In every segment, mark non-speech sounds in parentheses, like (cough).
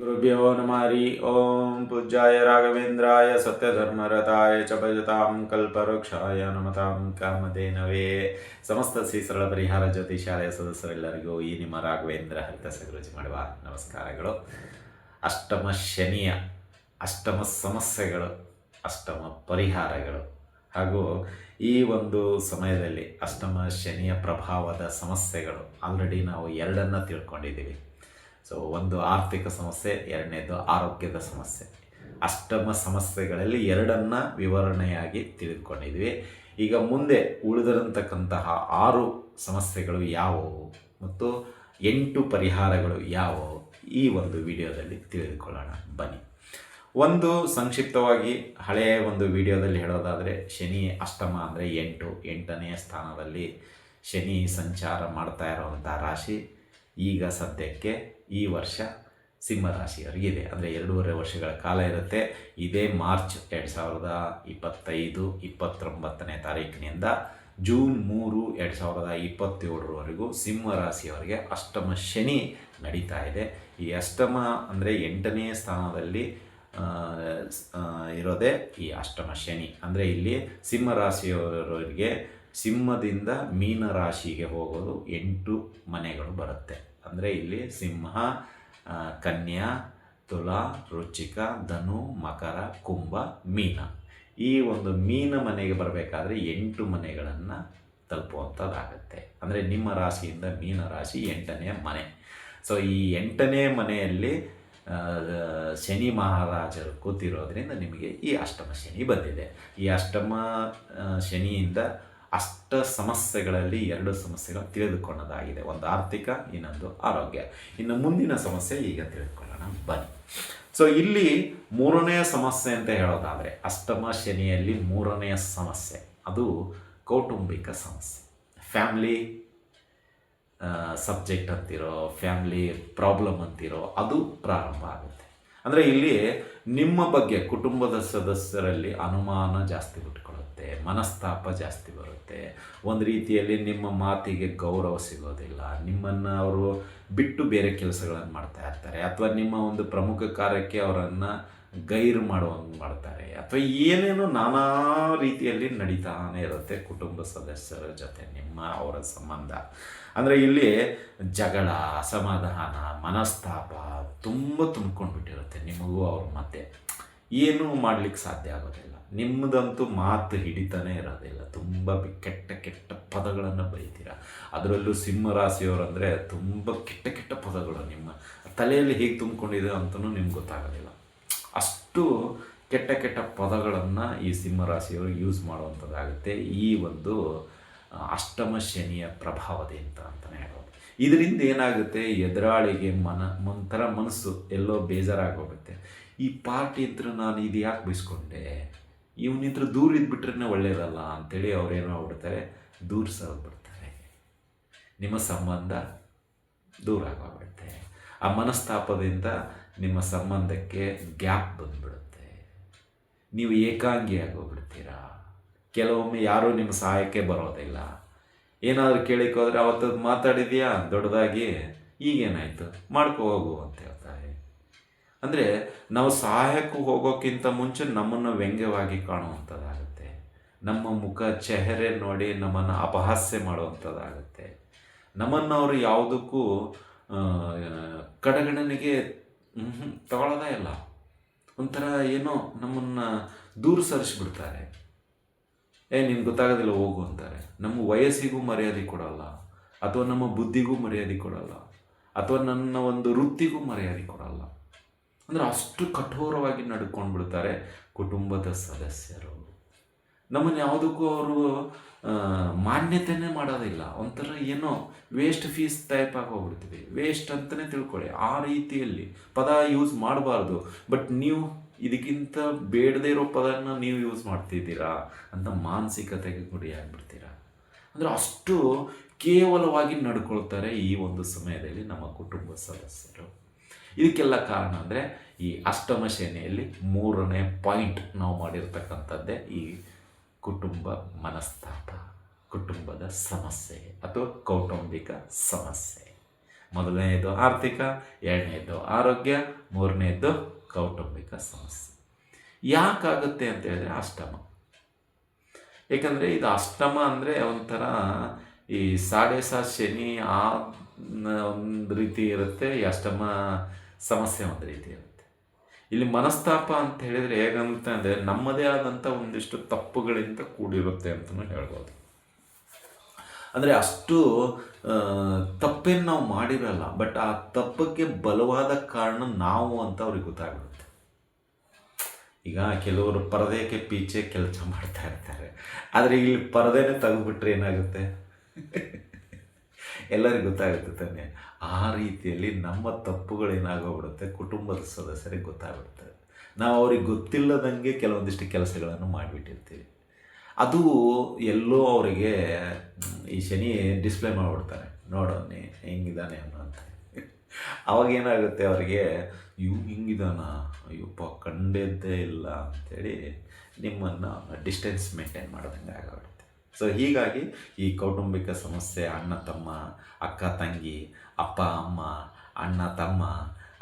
ಗುರುಭ್ಯೋ ನಮ ಹರಿ ಓಂ ಪೂಜ್ಯಾಯ ರಾಘವೇಂದ್ರಾಯ ಸತ್ಯಧರ್ಮರಥಾಯ ಚ ಭಜತಾಂ ಕಲ್ಪವೃಕ್ಷಾಯ ನಮತಾಂ ಕಾಮಧೇನವೇ ಸಮಸ್ತ ಶ್ರೀ ಸರಳ ಪರಿಹಾರ ಜ್ಯೋತಿಷಾಲಯ ಸದಸ್ಯರೆಲ್ಲರಿಗೂ ಈ ನಿಮ್ಮ ರಾಘವೇಂದ್ರ ಹರಿತ ಸಗುರುಜಿ ಮಾಡುವ ನಮಸ್ಕಾರಗಳು. ಅಷ್ಟಮ ಶನಿಯ, ಅಷ್ಟಮ ಸಮಸ್ಯೆಗಳು, ಅಷ್ಟಮ ಪರಿಹಾರಗಳು ಹಾಗೂ ಈ ಒಂದು ಸಮಯದಲ್ಲಿ ಅಷ್ಟಮ ಶನಿಯ ಪ್ರಭಾವದ ಸಮಸ್ಯೆಗಳು ಆಲ್ರೆಡಿ ನಾವು ಎರಡನ್ನು ತಿಳ್ಕೊಂಡಿದ್ದೀವಿ. ಸೊ ಒಂದು ಆರ್ಥಿಕ ಸಮಸ್ಯೆ, ಎರಡನೇದು ಆರೋಗ್ಯದ ಸಮಸ್ಯೆ. ಅಷ್ಟಮ ಸಮಸ್ಯೆಗಳಲ್ಲಿ ಎರಡನ್ನ ವಿವರಣೆಯಾಗಿ ತಿಳಿದುಕೊಂಡಿದ್ವಿ. ಈಗ ಮುಂದೆ ಉಳಿದಿರತಕ್ಕಂತಹ ಆರು ಸಮಸ್ಯೆಗಳು ಯಾವುವು ಮತ್ತು ಎಂಟು ಪರಿಹಾರಗಳು ಯಾವುವು ಈ ಒಂದು ವಿಡಿಯೋದಲ್ಲಿ ತಿಳಿದುಕೊಳ್ಳೋಣ. ಬನ್ನಿ. ಒಂದು, ಸಂಕ್ಷಿಪ್ತವಾಗಿ ಹಳೆಯ ಒಂದು ವಿಡಿಯೋದಲ್ಲಿ ಹೇಳೋದಾದರೆ, ಶನಿ ಅಷ್ಟಮ ಅಂದರೆ ಎಂಟು ಎಂಟನೆಯ ಸ್ಥಾನದಲ್ಲಿ ಶನಿ ಸಂಚಾರ ಮಾಡ್ತಾ ಇರುವಂಥ ರಾಶಿ ಈಗ ಸದ್ಯಕ್ಕೆ ಈ ವರ್ಷ ಸಿಂಹರಾಶಿಯವರಿಗಿದೆ. ಅಂದರೆ ಎರಡೂವರೆ ವರ್ಷಗಳ ಕಾಲ ಇರುತ್ತೆ. ಇದೇ ಮಾರ್ಚ್ ಎರಡು ಸಾವಿರದ ಇಪ್ಪತ್ತೈದು, ಇಪ್ಪತ್ತೊಂಬತ್ತನೇ ತಾರೀಕಿನಿಂದ ಜೂನ್ ಮೂರು ಎರಡು ಸಾವಿರದ ಇಪ್ಪತ್ತೇಳರವರೆಗೂ ಸಿಂಹರಾಶಿಯವರಿಗೆ ಅಷ್ಟಮ ಶನಿ ನಡೀತಾ ಇದೆ. ಈ ಅಷ್ಟಮ ಅಂದರೆ ಎಂಟನೇ ಸ್ಥಾನದಲ್ಲಿ ಇರೋದೇ ಈ ಅಷ್ಟಮ ಶನಿ. ಅಂದರೆ ಇಲ್ಲಿ ಸಿಂಹ ರಾಶಿಯವರಿಗೆ ಸಿಂಹದಿಂದ ಮೀನ ರಾಶಿಗೆ ಹೋಗೋದು ಎಂಟು ಮನೆಗಳು ಬರುತ್ತೆ. ಅಂದರೆ ಇಲ್ಲಿ ಸಿಂಹ ಕನ್ಯಾ, ತುಲಾ, ರುಚಿಕ, ಧನು, ಮಕರ, ಕುಂಭ, ಮೀನ. ಈ ಒಂದು ಮೀನ ಮನೆಗೆ ಬರಬೇಕಾದ್ರೆ ಎಂಟು ಮನೆಗಳನ್ನು ತಲುಪುವಂಥದ್ದಾಗತ್ತೆ. ಅಂದರೆ ನಿಮ್ಮ ರಾಶಿಯಿಂದ ಮೀನ ರಾಶಿ ಎಂಟನೇ ಮನೆ. ಸೊ ಈ ಎಂಟನೇ ಮನೆಯಲ್ಲಿ ಶನಿ ಮಹಾರಾಜರು ಕೂತಿರೋದ್ರಿಂದ ನಿಮಗೆ ಈ ಅಷ್ಟಮ ಶನಿ ಬಂದಿದೆ. ಈ ಅಷ್ಟಮ ಶನಿಯಿಂದ ಅಷ್ಟ ಸಮಸ್ಯೆಗಳಲ್ಲಿ ಎರಡು ಸಮಸ್ಯೆಗಳು ತಿಳಿದುಕೊಳ್ಳೋದಾಗಿದೆ ಒಂದು ಆರ್ಥಿಕ, ಇನ್ನೊಂದು ಆರೋಗ್ಯ. ಇನ್ನು ಮುಂದಿನ ಸಮಸ್ಯೆ ಈಗ ತಿಳಿದುಕೊಳ್ಳೋಣ. ಬನ್ನಿ. ಸೊ ಇಲ್ಲಿ ಮೂರನೆಯ ಸಮಸ್ಯೆ ಅಂತ ಹೇಳೋದಾದರೆ, ಅಷ್ಟಮ ಶನಿಯಲ್ಲಿ ಮೂರನೆಯ ಸಮಸ್ಯೆ. ಅದು ಕೌಟುಂಬಿಕ ಸಮಸ್ಯೆ. ಫ್ಯಾಮ್ಲಿ ಸಬ್ಜೆಕ್ಟ್ ಅಂತಿರೋ, ಫ್ಯಾಮ್ಲಿ ಪ್ರಾಬ್ಲಮ್ ಅಂತಿರೋ, ಅದು ಪ್ರಾರಂಭ ಆಗುತ್ತೆ. ಅಂದರೆ ಇಲ್ಲಿ ನಿಮ್ಮ ಬಗ್ಗೆ ಕುಟುಂಬದ ಸದಸ್ಯರಲ್ಲಿ ಅನುಮಾನ ಜಾಸ್ತಿ ಬಿಟ್ಕೊಳ್ಳುತ್ತೆ ಮನಸ್ತಾಪ ಜಾಸ್ತಿ ಬರುತ್ತೆ. ಒಂದು ರೀತಿಯಲ್ಲಿ ನಿಮ್ಮ ಮಾತಿಗೆ ಗೌರವ ಸಿಗೋದಿಲ್ಲ. ನಿಮ್ಮನ್ನು ಅವರು ಬಿಟ್ಟು ಬೇರೆ ಕೆಲಸಗಳನ್ನು ಮಾಡ್ತಾ ಇರ್ತಾರೆ. ಅಥವಾ ನಿಮ್ಮ ಒಂದು ಪ್ರಮುಖ ಕಾರ್ಯಕ್ಕೆ ಅವರನ್ನು ಗೈರು ಮಾಡುವಂಗೆ ಮಾಡ್ತಾರೆ. ಅಥವಾ ಏನೇನೋ ನಾನಾ ರೀತಿಯಲ್ಲಿ ನಡೀತಾನೆ ಇರುತ್ತೆ ಕುಟುಂಬ ಸದಸ್ಯರ ಜೊತೆ, ನಿಮ್ಮ ಅವರ ಸಂಬಂಧ. ಅಂದರೆ ಇಲ್ಲಿ ಜಗಳ, ಅಸಮಾಧಾನ, ಮನಸ್ತಾಪ ತುಂಬ ತುಂಬ್ಕೊಂಡ್ಬಿಟ್ಟಿರುತ್ತೆ ನಿಮಗೂ ಅವ್ರ ಮತ್ತೆ ಏನೂ ಮಾಡ್ಲಿಕ್ಕೆ ಸಾಧ್ಯ ಆಗೋದಿಲ್ಲ. ನಿಮ್ಮದಂತೂ ಮಾತು ಹಿಡಿತಾನೆ ಇರೋದಿಲ್ಲ. ತುಂಬ ಕೆಟ್ಟ ಕೆಟ್ಟ ಪದಗಳನ್ನು ಬೈತೀರ ಅದರಲ್ಲೂ ಸಿಂಹ ರಾಶಿಯವರಂದರೆ ತುಂಬ ಕೆಟ್ಟ ಕೆಟ್ಟ ಪದಗಳು ನಿಮ್ಮ ತಲೆಯಲ್ಲಿ ಹೇಗೆ ತುಂಬಿಕೊಂಡಿದೆ ಅಂತಲೂ ನಿಮ್ಗೆ ಗೊತ್ತಾಗೋದಿಲ್ಲ. ಅಷ್ಟು ಕೆಟ್ಟ ಕೆಟ್ಟ ಪದಗಳನ್ನು ಈ ಸಿಂಹರಾಶಿಯವರು ಯೂಸ್ ಮಾಡುವಂಥದ್ದಾಗುತ್ತೆ ಈ ಒಂದು ಅಷ್ಟಮ ಶನಿಯ ಪ್ರಭಾವದಿಂದ ಅಂತಲೇ ಹೇಳ್ಬೋದು. ಇದರಿಂದ ಏನಾಗುತ್ತೆ? ಎದುರಾಳಿಗೆ ಮನ, ಒಂಥರ ಮನಸ್ಸು ಎಲ್ಲೋ ಬೇಜಾರಾಗೋಗುತ್ತೆ ಈ ಪಾರ್ಟಿ ಇದ್ರೆ ನಾನು ಇದು ಯಾಕೆ ಬಯಸ್ಕೊಂಡೆ ಇವನಿತ್ರ ದೂರ ಇದ್ಬಿಟ್ರೆ ಒಳ್ಳೇದಲ್ಲ ಅಂತೇಳಿ ಅವ್ರೇನೋ ಆಗ್ಬಿಡ್ತಾರೆ, ದೂರ ಸರಿದ್ಬಿಡ್ತಾರೆ. ನಿಮ್ಮ ಸಂಬಂಧ ದೂರ ಆಗೋಗ್ಬಿಡುತ್ತೆ ಆ ಮನಸ್ತಾಪದಿಂದ ನಿಮ್ಮ ಸಂಬಂಧಕ್ಕೆ ಗ್ಯಾಪ್ ಬಂದ್ಬಿಡುತ್ತೆ. ನೀವು ಏಕಾಂಗಿಯಾಗಿ ಹೋಗ್ಬಿಡ್ತೀರಾ ಕೆಲವೊಮ್ಮೆ ಯಾರೂ ನಿಮ್ಮ ಸಹಾಯಕ್ಕೆ ಬರೋದಿಲ್ಲ ಏನಾದರೂ ಕೇಳಿಕೋದ್ರೆ ಅವತ್ತದ್ದು ಅವತ್ತದು ಮಾತಾಡಿದ್ಯಾ? ದೊಡ್ಡದಾಗಿ ಈಗೇನಾಯಿತು? ಮಾಡ್ಕೊ ಹೋಗು ಅಂತ ಅಂದರೆ ನಾವು ಸಹಾಯಕ್ಕೂ ಹೋಗೋಕ್ಕಿಂತ ಮುಂಚೆ ನಮ್ಮನ್ನು ವ್ಯಂಗ್ಯವಾಗಿ ಕಾಣುವಂಥದ್ದಾಗುತ್ತೆ. ನಮ್ಮ ಮುಖ ಚೆಹರೆ ನೋಡಿ ನಮ್ಮನ್ನು ಅಪಹಾಸ್ಯ ಮಾಡುವಂಥದ್ದಾಗುತ್ತೆ. ನಮ್ಮನ್ನು ಅವರು ಯಾವುದಕ್ಕೂ ಕಡಗಣನಿಗೆ ತಗೊಳ್ಳೋದೇ ಇಲ್ಲ. ಒಂಥರ ಏನೋ ನಮ್ಮನ್ನು ದೂರ ಸರಿಸ್ಬಿಡ್ತಾರೆ. ಏ, ನಿನ್ಗೆ ಗೊತ್ತಾಗೋದಿಲ್ಲ ಹೋಗು ಅಂತಾರೆ. ನಮ್ಮ ವಯಸ್ಸಿಗೂ ಮರ್ಯಾದೆ ಕೊಡಲ್ಲ. ಅಥವಾ ನಮ್ಮ ಬುದ್ಧಿಗೂ ಮರ್ಯಾದೆ ಕೊಡಲ್ಲ. ಅಥವಾ ನನ್ನ ಒಂದು ವೃತ್ತಿಗೂ ಮರ್ಯಾದೆ ಕೊಡಲ್ಲ. ಅಂದರೆ ಅಷ್ಟು ಕಠೋರವಾಗಿ ನಡ್ಕೊಂಡು ಬಿಡ್ತಾರೆ ಕುಟುಂಬದ ಸದಸ್ಯರು. ನಮ್ಮನ್ನು ಯಾವುದಕ್ಕೂ ಅವರು ಮಾನ್ಯತೆನೇ ಮಾಡೋದಿಲ್ಲ. ಒಂಥರ ಏನೋ ವೇಸ್ಟ್ ಫೀಸ್ ಟೈಪ್ ಆಗಿ ಹೋಗ್ಬಿಡ್ತೀವಿ. ವೇಸ್ಟ್ ಅಂತಲೇ ತಿಳ್ಕೊಳ್ಳಿ. ಆ ರೀತಿಯಲ್ಲಿ ಪದ ಯೂಸ್ ಮಾಡಬಾರ್ದು. ಬಟ್ ನೀವು ಇದಕ್ಕಿಂತ ಬೇಡದೇ ಇರೋ ಪದನ ನೀವು ಯೂಸ್ ಮಾಡ್ತಿದ್ದೀರಾ ಅಂತ ಮಾನಸಿಕತೆಗೆ ಗುರಿಯಾಗ್ಬಿಡ್ತೀರಾ ಅಂದರೆ ಅಷ್ಟು ಕೇವಲವಾಗಿ ನಡ್ಕೊಳ್ತಾರೆ ಈ ಒಂದು ಸಮಯದಲ್ಲಿ ನಮ್ಮ ಕುಟುಂಬ ಸದಸ್ಯರು. ಇದಕ್ಕೆಲ್ಲ ಕಾರಣ ಅಂದರೆ ಈ ಅಷ್ಟಮ ಶನಿಯಲ್ಲಿ ಮೂರನೇ ಪಾಯಿಂಟ್ ನಾವು ಮಾಡಿರ್ತಕ್ಕಂಥದ್ದೇ ಈ ಕುಟುಂಬ ಮನಸ್ತಾಪ, ಕುಟುಂಬದ ಸಮಸ್ಯೆ ಅಥವಾ ಕೌಟುಂಬಿಕ ಸಮಸ್ಯೆ. ಮೊದಲನೆಯದು ಆರ್ಥಿಕ, ಎರಡನೇದು ಆರೋಗ್ಯ, ಮೂರನೇದು ಕೌಟುಂಬಿಕ ಸಮಸ್ಯೆ. ಯಾಕಾಗುತ್ತೆ ಅಂತ ಹೇಳಿದ್ರೆ ಅಷ್ಟಮ. ಏಕೆಂದರೆ ಇದು ಅಷ್ಟಮ ಅಂದರೆ ಒಂಥರ ಈ ಸಾಡೆ ಸಾ ಶನಿ ಆ ಒಂದು ರೀತಿ ಇರುತ್ತೆ, ಈ ಅಷ್ಟಮ ಸಮಸ್ಯೆ ಒಂದು ರೀತಿ ಇರುತ್ತೆ. ಇಲ್ಲಿ ಮನಸ್ತಾಪ ಅಂತ ಹೇಳಿದರೆ ಹೇಗಂತ ಅಂದರೆ ನಮ್ಮದೇ ಆದಂಥ ಒಂದಿಷ್ಟು ತಪ್ಪುಗಳಿಂದ ಕೂಡಿರುತ್ತೆ ಅಂತಲೂ ಹೇಳ್ಬೋದು. ಅಂದರೆ ಅಷ್ಟು ತಪ್ಪೇನು ನಾವು ಮಾಡಿರಲ್ಲ ಬಟ್ ಆ ತಪ್ಪಕ್ಕೆ ಬಲವಾದ ಕಾರಣ ನಾವು ಅಂತ ಅವ್ರಿಗೆ ಗೊತ್ತಾಗುತ್ತೆ ಈಗ ಕೆಲವರು ಪರದೆಗೆ ಪೀಚೆ ಕೆಲಸ ಮಾಡ್ತಾ ಇರ್ತಾರೆ. ಆದರೆ ಇಲ್ಲಿ ಪರದೆನೇ ತೆಗೆದುಬಿಟ್ರೆ ಏನಾಗುತ್ತೆ? ಎಲ್ಲರಿಗೂ ಗೊತ್ತಾಗುತ್ತೆ ತಾನೆ. ಆ ರೀತಿಯಲ್ಲಿ ನಮ್ಮ ತಪ್ಪುಗಳೇನಾಗೋಗ್ಬಿಡುತ್ತೆ, ಕುಟುಂಬದ ಸದಸ್ಯರಿಗೆ ಗೊತ್ತಾಗ್ಬಿಡ್ತದೆ ನಾವು ಅವ್ರಿಗೆ ಗೊತ್ತಿಲ್ಲದಂಗೆ ಕೆಲವೊಂದಿಷ್ಟು ಕೆಲಸಗಳನ್ನು ಮಾಡಿಬಿಟ್ಟಿರ್ತೀವಿ. ಅದು ಎಲ್ಲೋ ಅವರಿಗೆ, ಈ ಶನಿ ಡಿಸ್ಪ್ಲೇ ಮಾಡಿಬಿಡ್ತಾರೆ ನೋಡೋಣ ಹೆಂಗಿದ್ದಾನೆ ಅನ್ನೋ ಅಂತ ಅವಾಗ ಏನಾಗುತ್ತೆ ಅವರಿಗೆ ಇವು ಹಿಂಗಿದಾನ? ಅಯ್ಯಪ್ಪ, ಕಂಡಿದ್ದೇ ಇಲ್ಲ. ಅಂಥೇಳಿ ನಿಮ್ಮನ್ನು ಡಿಸ್ಟೆನ್ಸ್ ಮೇಂಟೈನ್ ಮಾಡೋದಂಗೆ ಆಗೋಗುತ್ತೆ. ಸೊ ಹೀಗಾಗಿ ಈ ಕೌಟುಂಬಿಕ ಸಮಸ್ಯೆ ಅಣ್ಣ ತಮ್ಮ ಅಕ್ಕ ತಂಗಿ ಅಪ್ಪ ಅಮ್ಮ ಅಣ್ಣ ತಮ್ಮ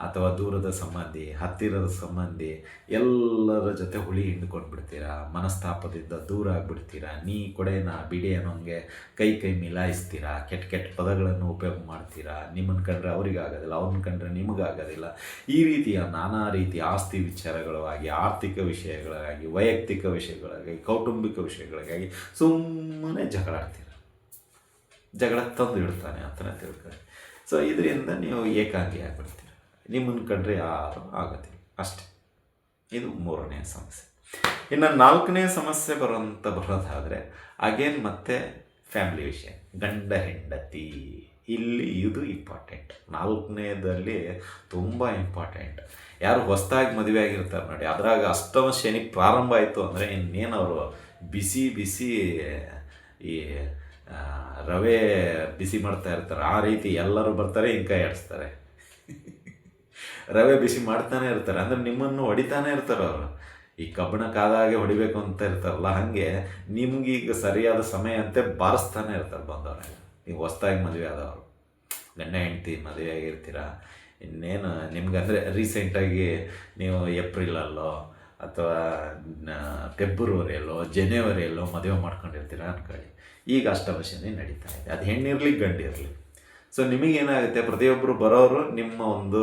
ಅಥವಾ ದೂರದ ಸಂಬಂಧಿ, ಹತ್ತಿರದ ಸಂಬಂಧಿ, ಎಲ್ಲರ ಜೊತೆ ಹುಳಿ ಹಿಂಡ್ಕೊಂಡು ಬಿಡ್ತೀರಾ ಮನಸ್ತಾಪದಿಂದ ದೂರ ಆಗಿಬಿಡ್ತೀರಾ, ನೀ ಕೊಡೆನ ಬಿಡಿ ಅನ್ನೋಂಗೆ ಕೈ ಕೈ ಮಿಲಾಯಿಸ್ತೀರಾ, ಕೆಟ್ಟ ಕೆಟ್ಟ ಪದಗಳನ್ನು ಉಪಯೋಗ ಮಾಡ್ತೀರಾ ನಿಮ್ಮನ್ನು ಕಂಡ್ರೆ ಅವ್ರಿಗೆ ಆಗೋದಿಲ್ಲ ಅವ್ರನ್ನ ಕಂಡ್ರೆ ನಿಮಗಾಗೋದಿಲ್ಲ. ಈ ರೀತಿಯ ನಾನಾ ರೀತಿಯ ಆಸ್ತಿ ವಿಚಾರಗಳಾಗಿ, ಆರ್ಥಿಕ ವಿಷಯಗಳಾಗಿ, ವೈಯಕ್ತಿಕ ವಿಷಯಗಳಾಗಿ, ಕೌಟುಂಬಿಕ ವಿಷಯಗಳಿಗಾಗಿ ಸುಮ್ಮನೆ ಜಗಳ ಜಗಳಾಡ್ತೀರ ಜಗಳ ತಂದು ಇಡ್ತಾನೆ ಅಂತಲೇ ತಿಳ್ಕೊಳ್ಳಿ ಸೊ ಇದರಿಂದ ನೀವು ಏಕಾಂಗಿ ನಿಮ್ಮನ್ನು ಕಂಡ್ರೆ ಯಾರು ಆಗೋದಿಲ್ಲ ಅಷ್ಟೇ. ಇದು ಮೂರನೇ ಸಮಸ್ಯೆ. ಇನ್ನು ನಾಲ್ಕನೇ ಸಮಸ್ಯೆ ಬರೋಂಥ ಬರೋದಾದರೆ ಅಗೇನ್ ಮತ್ತೆ ಫ್ಯಾಮಿಲಿ ವಿಷಯ. ಗಂಡ, ಹೆಂಡತಿ, ಇಲ್ಲಿ ಇದು ಇಂಪಾರ್ಟೆಂಟ್ ನಾಲ್ಕನೇದಲ್ಲಿ ತುಂಬ ಇಂಪಾರ್ಟೆಂಟ್ ಯಾರು ಹೊಸದಾಗಿ ಮದುವೆ ಆಗಿರ್ತಾರೆ ನೋಡಿ, ಅದರಾಗ ಅಷ್ಟಮ ಶನಿ ಪ್ರಾರಂಭ ಆಯಿತು ಅಂದರೆ ಇನ್ನೇನು ಅವರು ಬಿಸಿ ಬಿಸಿ, ಈ ರವೆ ಬಿಸಿ ಮಾಡ್ತಾ ಇರ್ತಾರೆ. ಆ ರೀತಿ ಎಲ್ಲರೂ ಬರ್ತಾರೆ ಹಿಂಗೆ ಕೈ ಆಡಿಸ್ತಾರೆ ರವೆ ಬಿಸಿ ಮಾಡ್ತಾನೆ ಇರ್ತಾರೆ. ಅಂದರೆ ನಿಮ್ಮನ್ನು ಹೊಡಿತಾನೆ ಇರ್ತಾರೆ ಅವರು. ಈ ಕಬ್ಬಣ ಕಾದಾಗೆ ಹೊಡಿಬೇಕು ಅಂತ ಇರ್ತಾರಲ್ಲ, ಹಾಗೆ ನಿಮ್ಗೀಗ ಸರಿಯಾದ ಸಮಯ ಅಂತ ಬಾರಿಸ್ತಾನೆ ಇರ್ತಾರೆ ಬಂದವ್ರೆ. ನೀವು ಹೊಸ್ದಾಗಿ ಮದುವೆ ಆದವರು. ಗಂಡ ಹೆಂಡ್ತಿ ಮದುವೆ ಆಗಿರ್ತೀರ? ಇನ್ನೇನು ನಿಮ್ಗಂದರೆ ರೀಸೆಂಟಾಗಿ ನೀವು ಏಪ್ರಿಲಲ್ಲೋ ಅಥವಾ ಫೆಬ್ರವರಿಯಲ್ಲೋ, ಜನವರಿಯಲ್ಲೋ ಮದುವೆ ಮಾಡ್ಕೊಂಡಿರ್ತೀರ ಅಂದ್ಕೊಳ್ಳಿ ಈಗ ಅಷ್ಟಮಶನಿ ನಡೀತಾ ಇದೆ. ಅದು ಹೆಣ್ಣಿರಲಿ ಗಂಡಿರಲಿ. ಸೊ ನಿಮಗೇನಾಗುತ್ತೆ? ಪ್ರತಿಯೊಬ್ಬರು ಬರೋರು ನಿಮ್ಮ ಒಂದು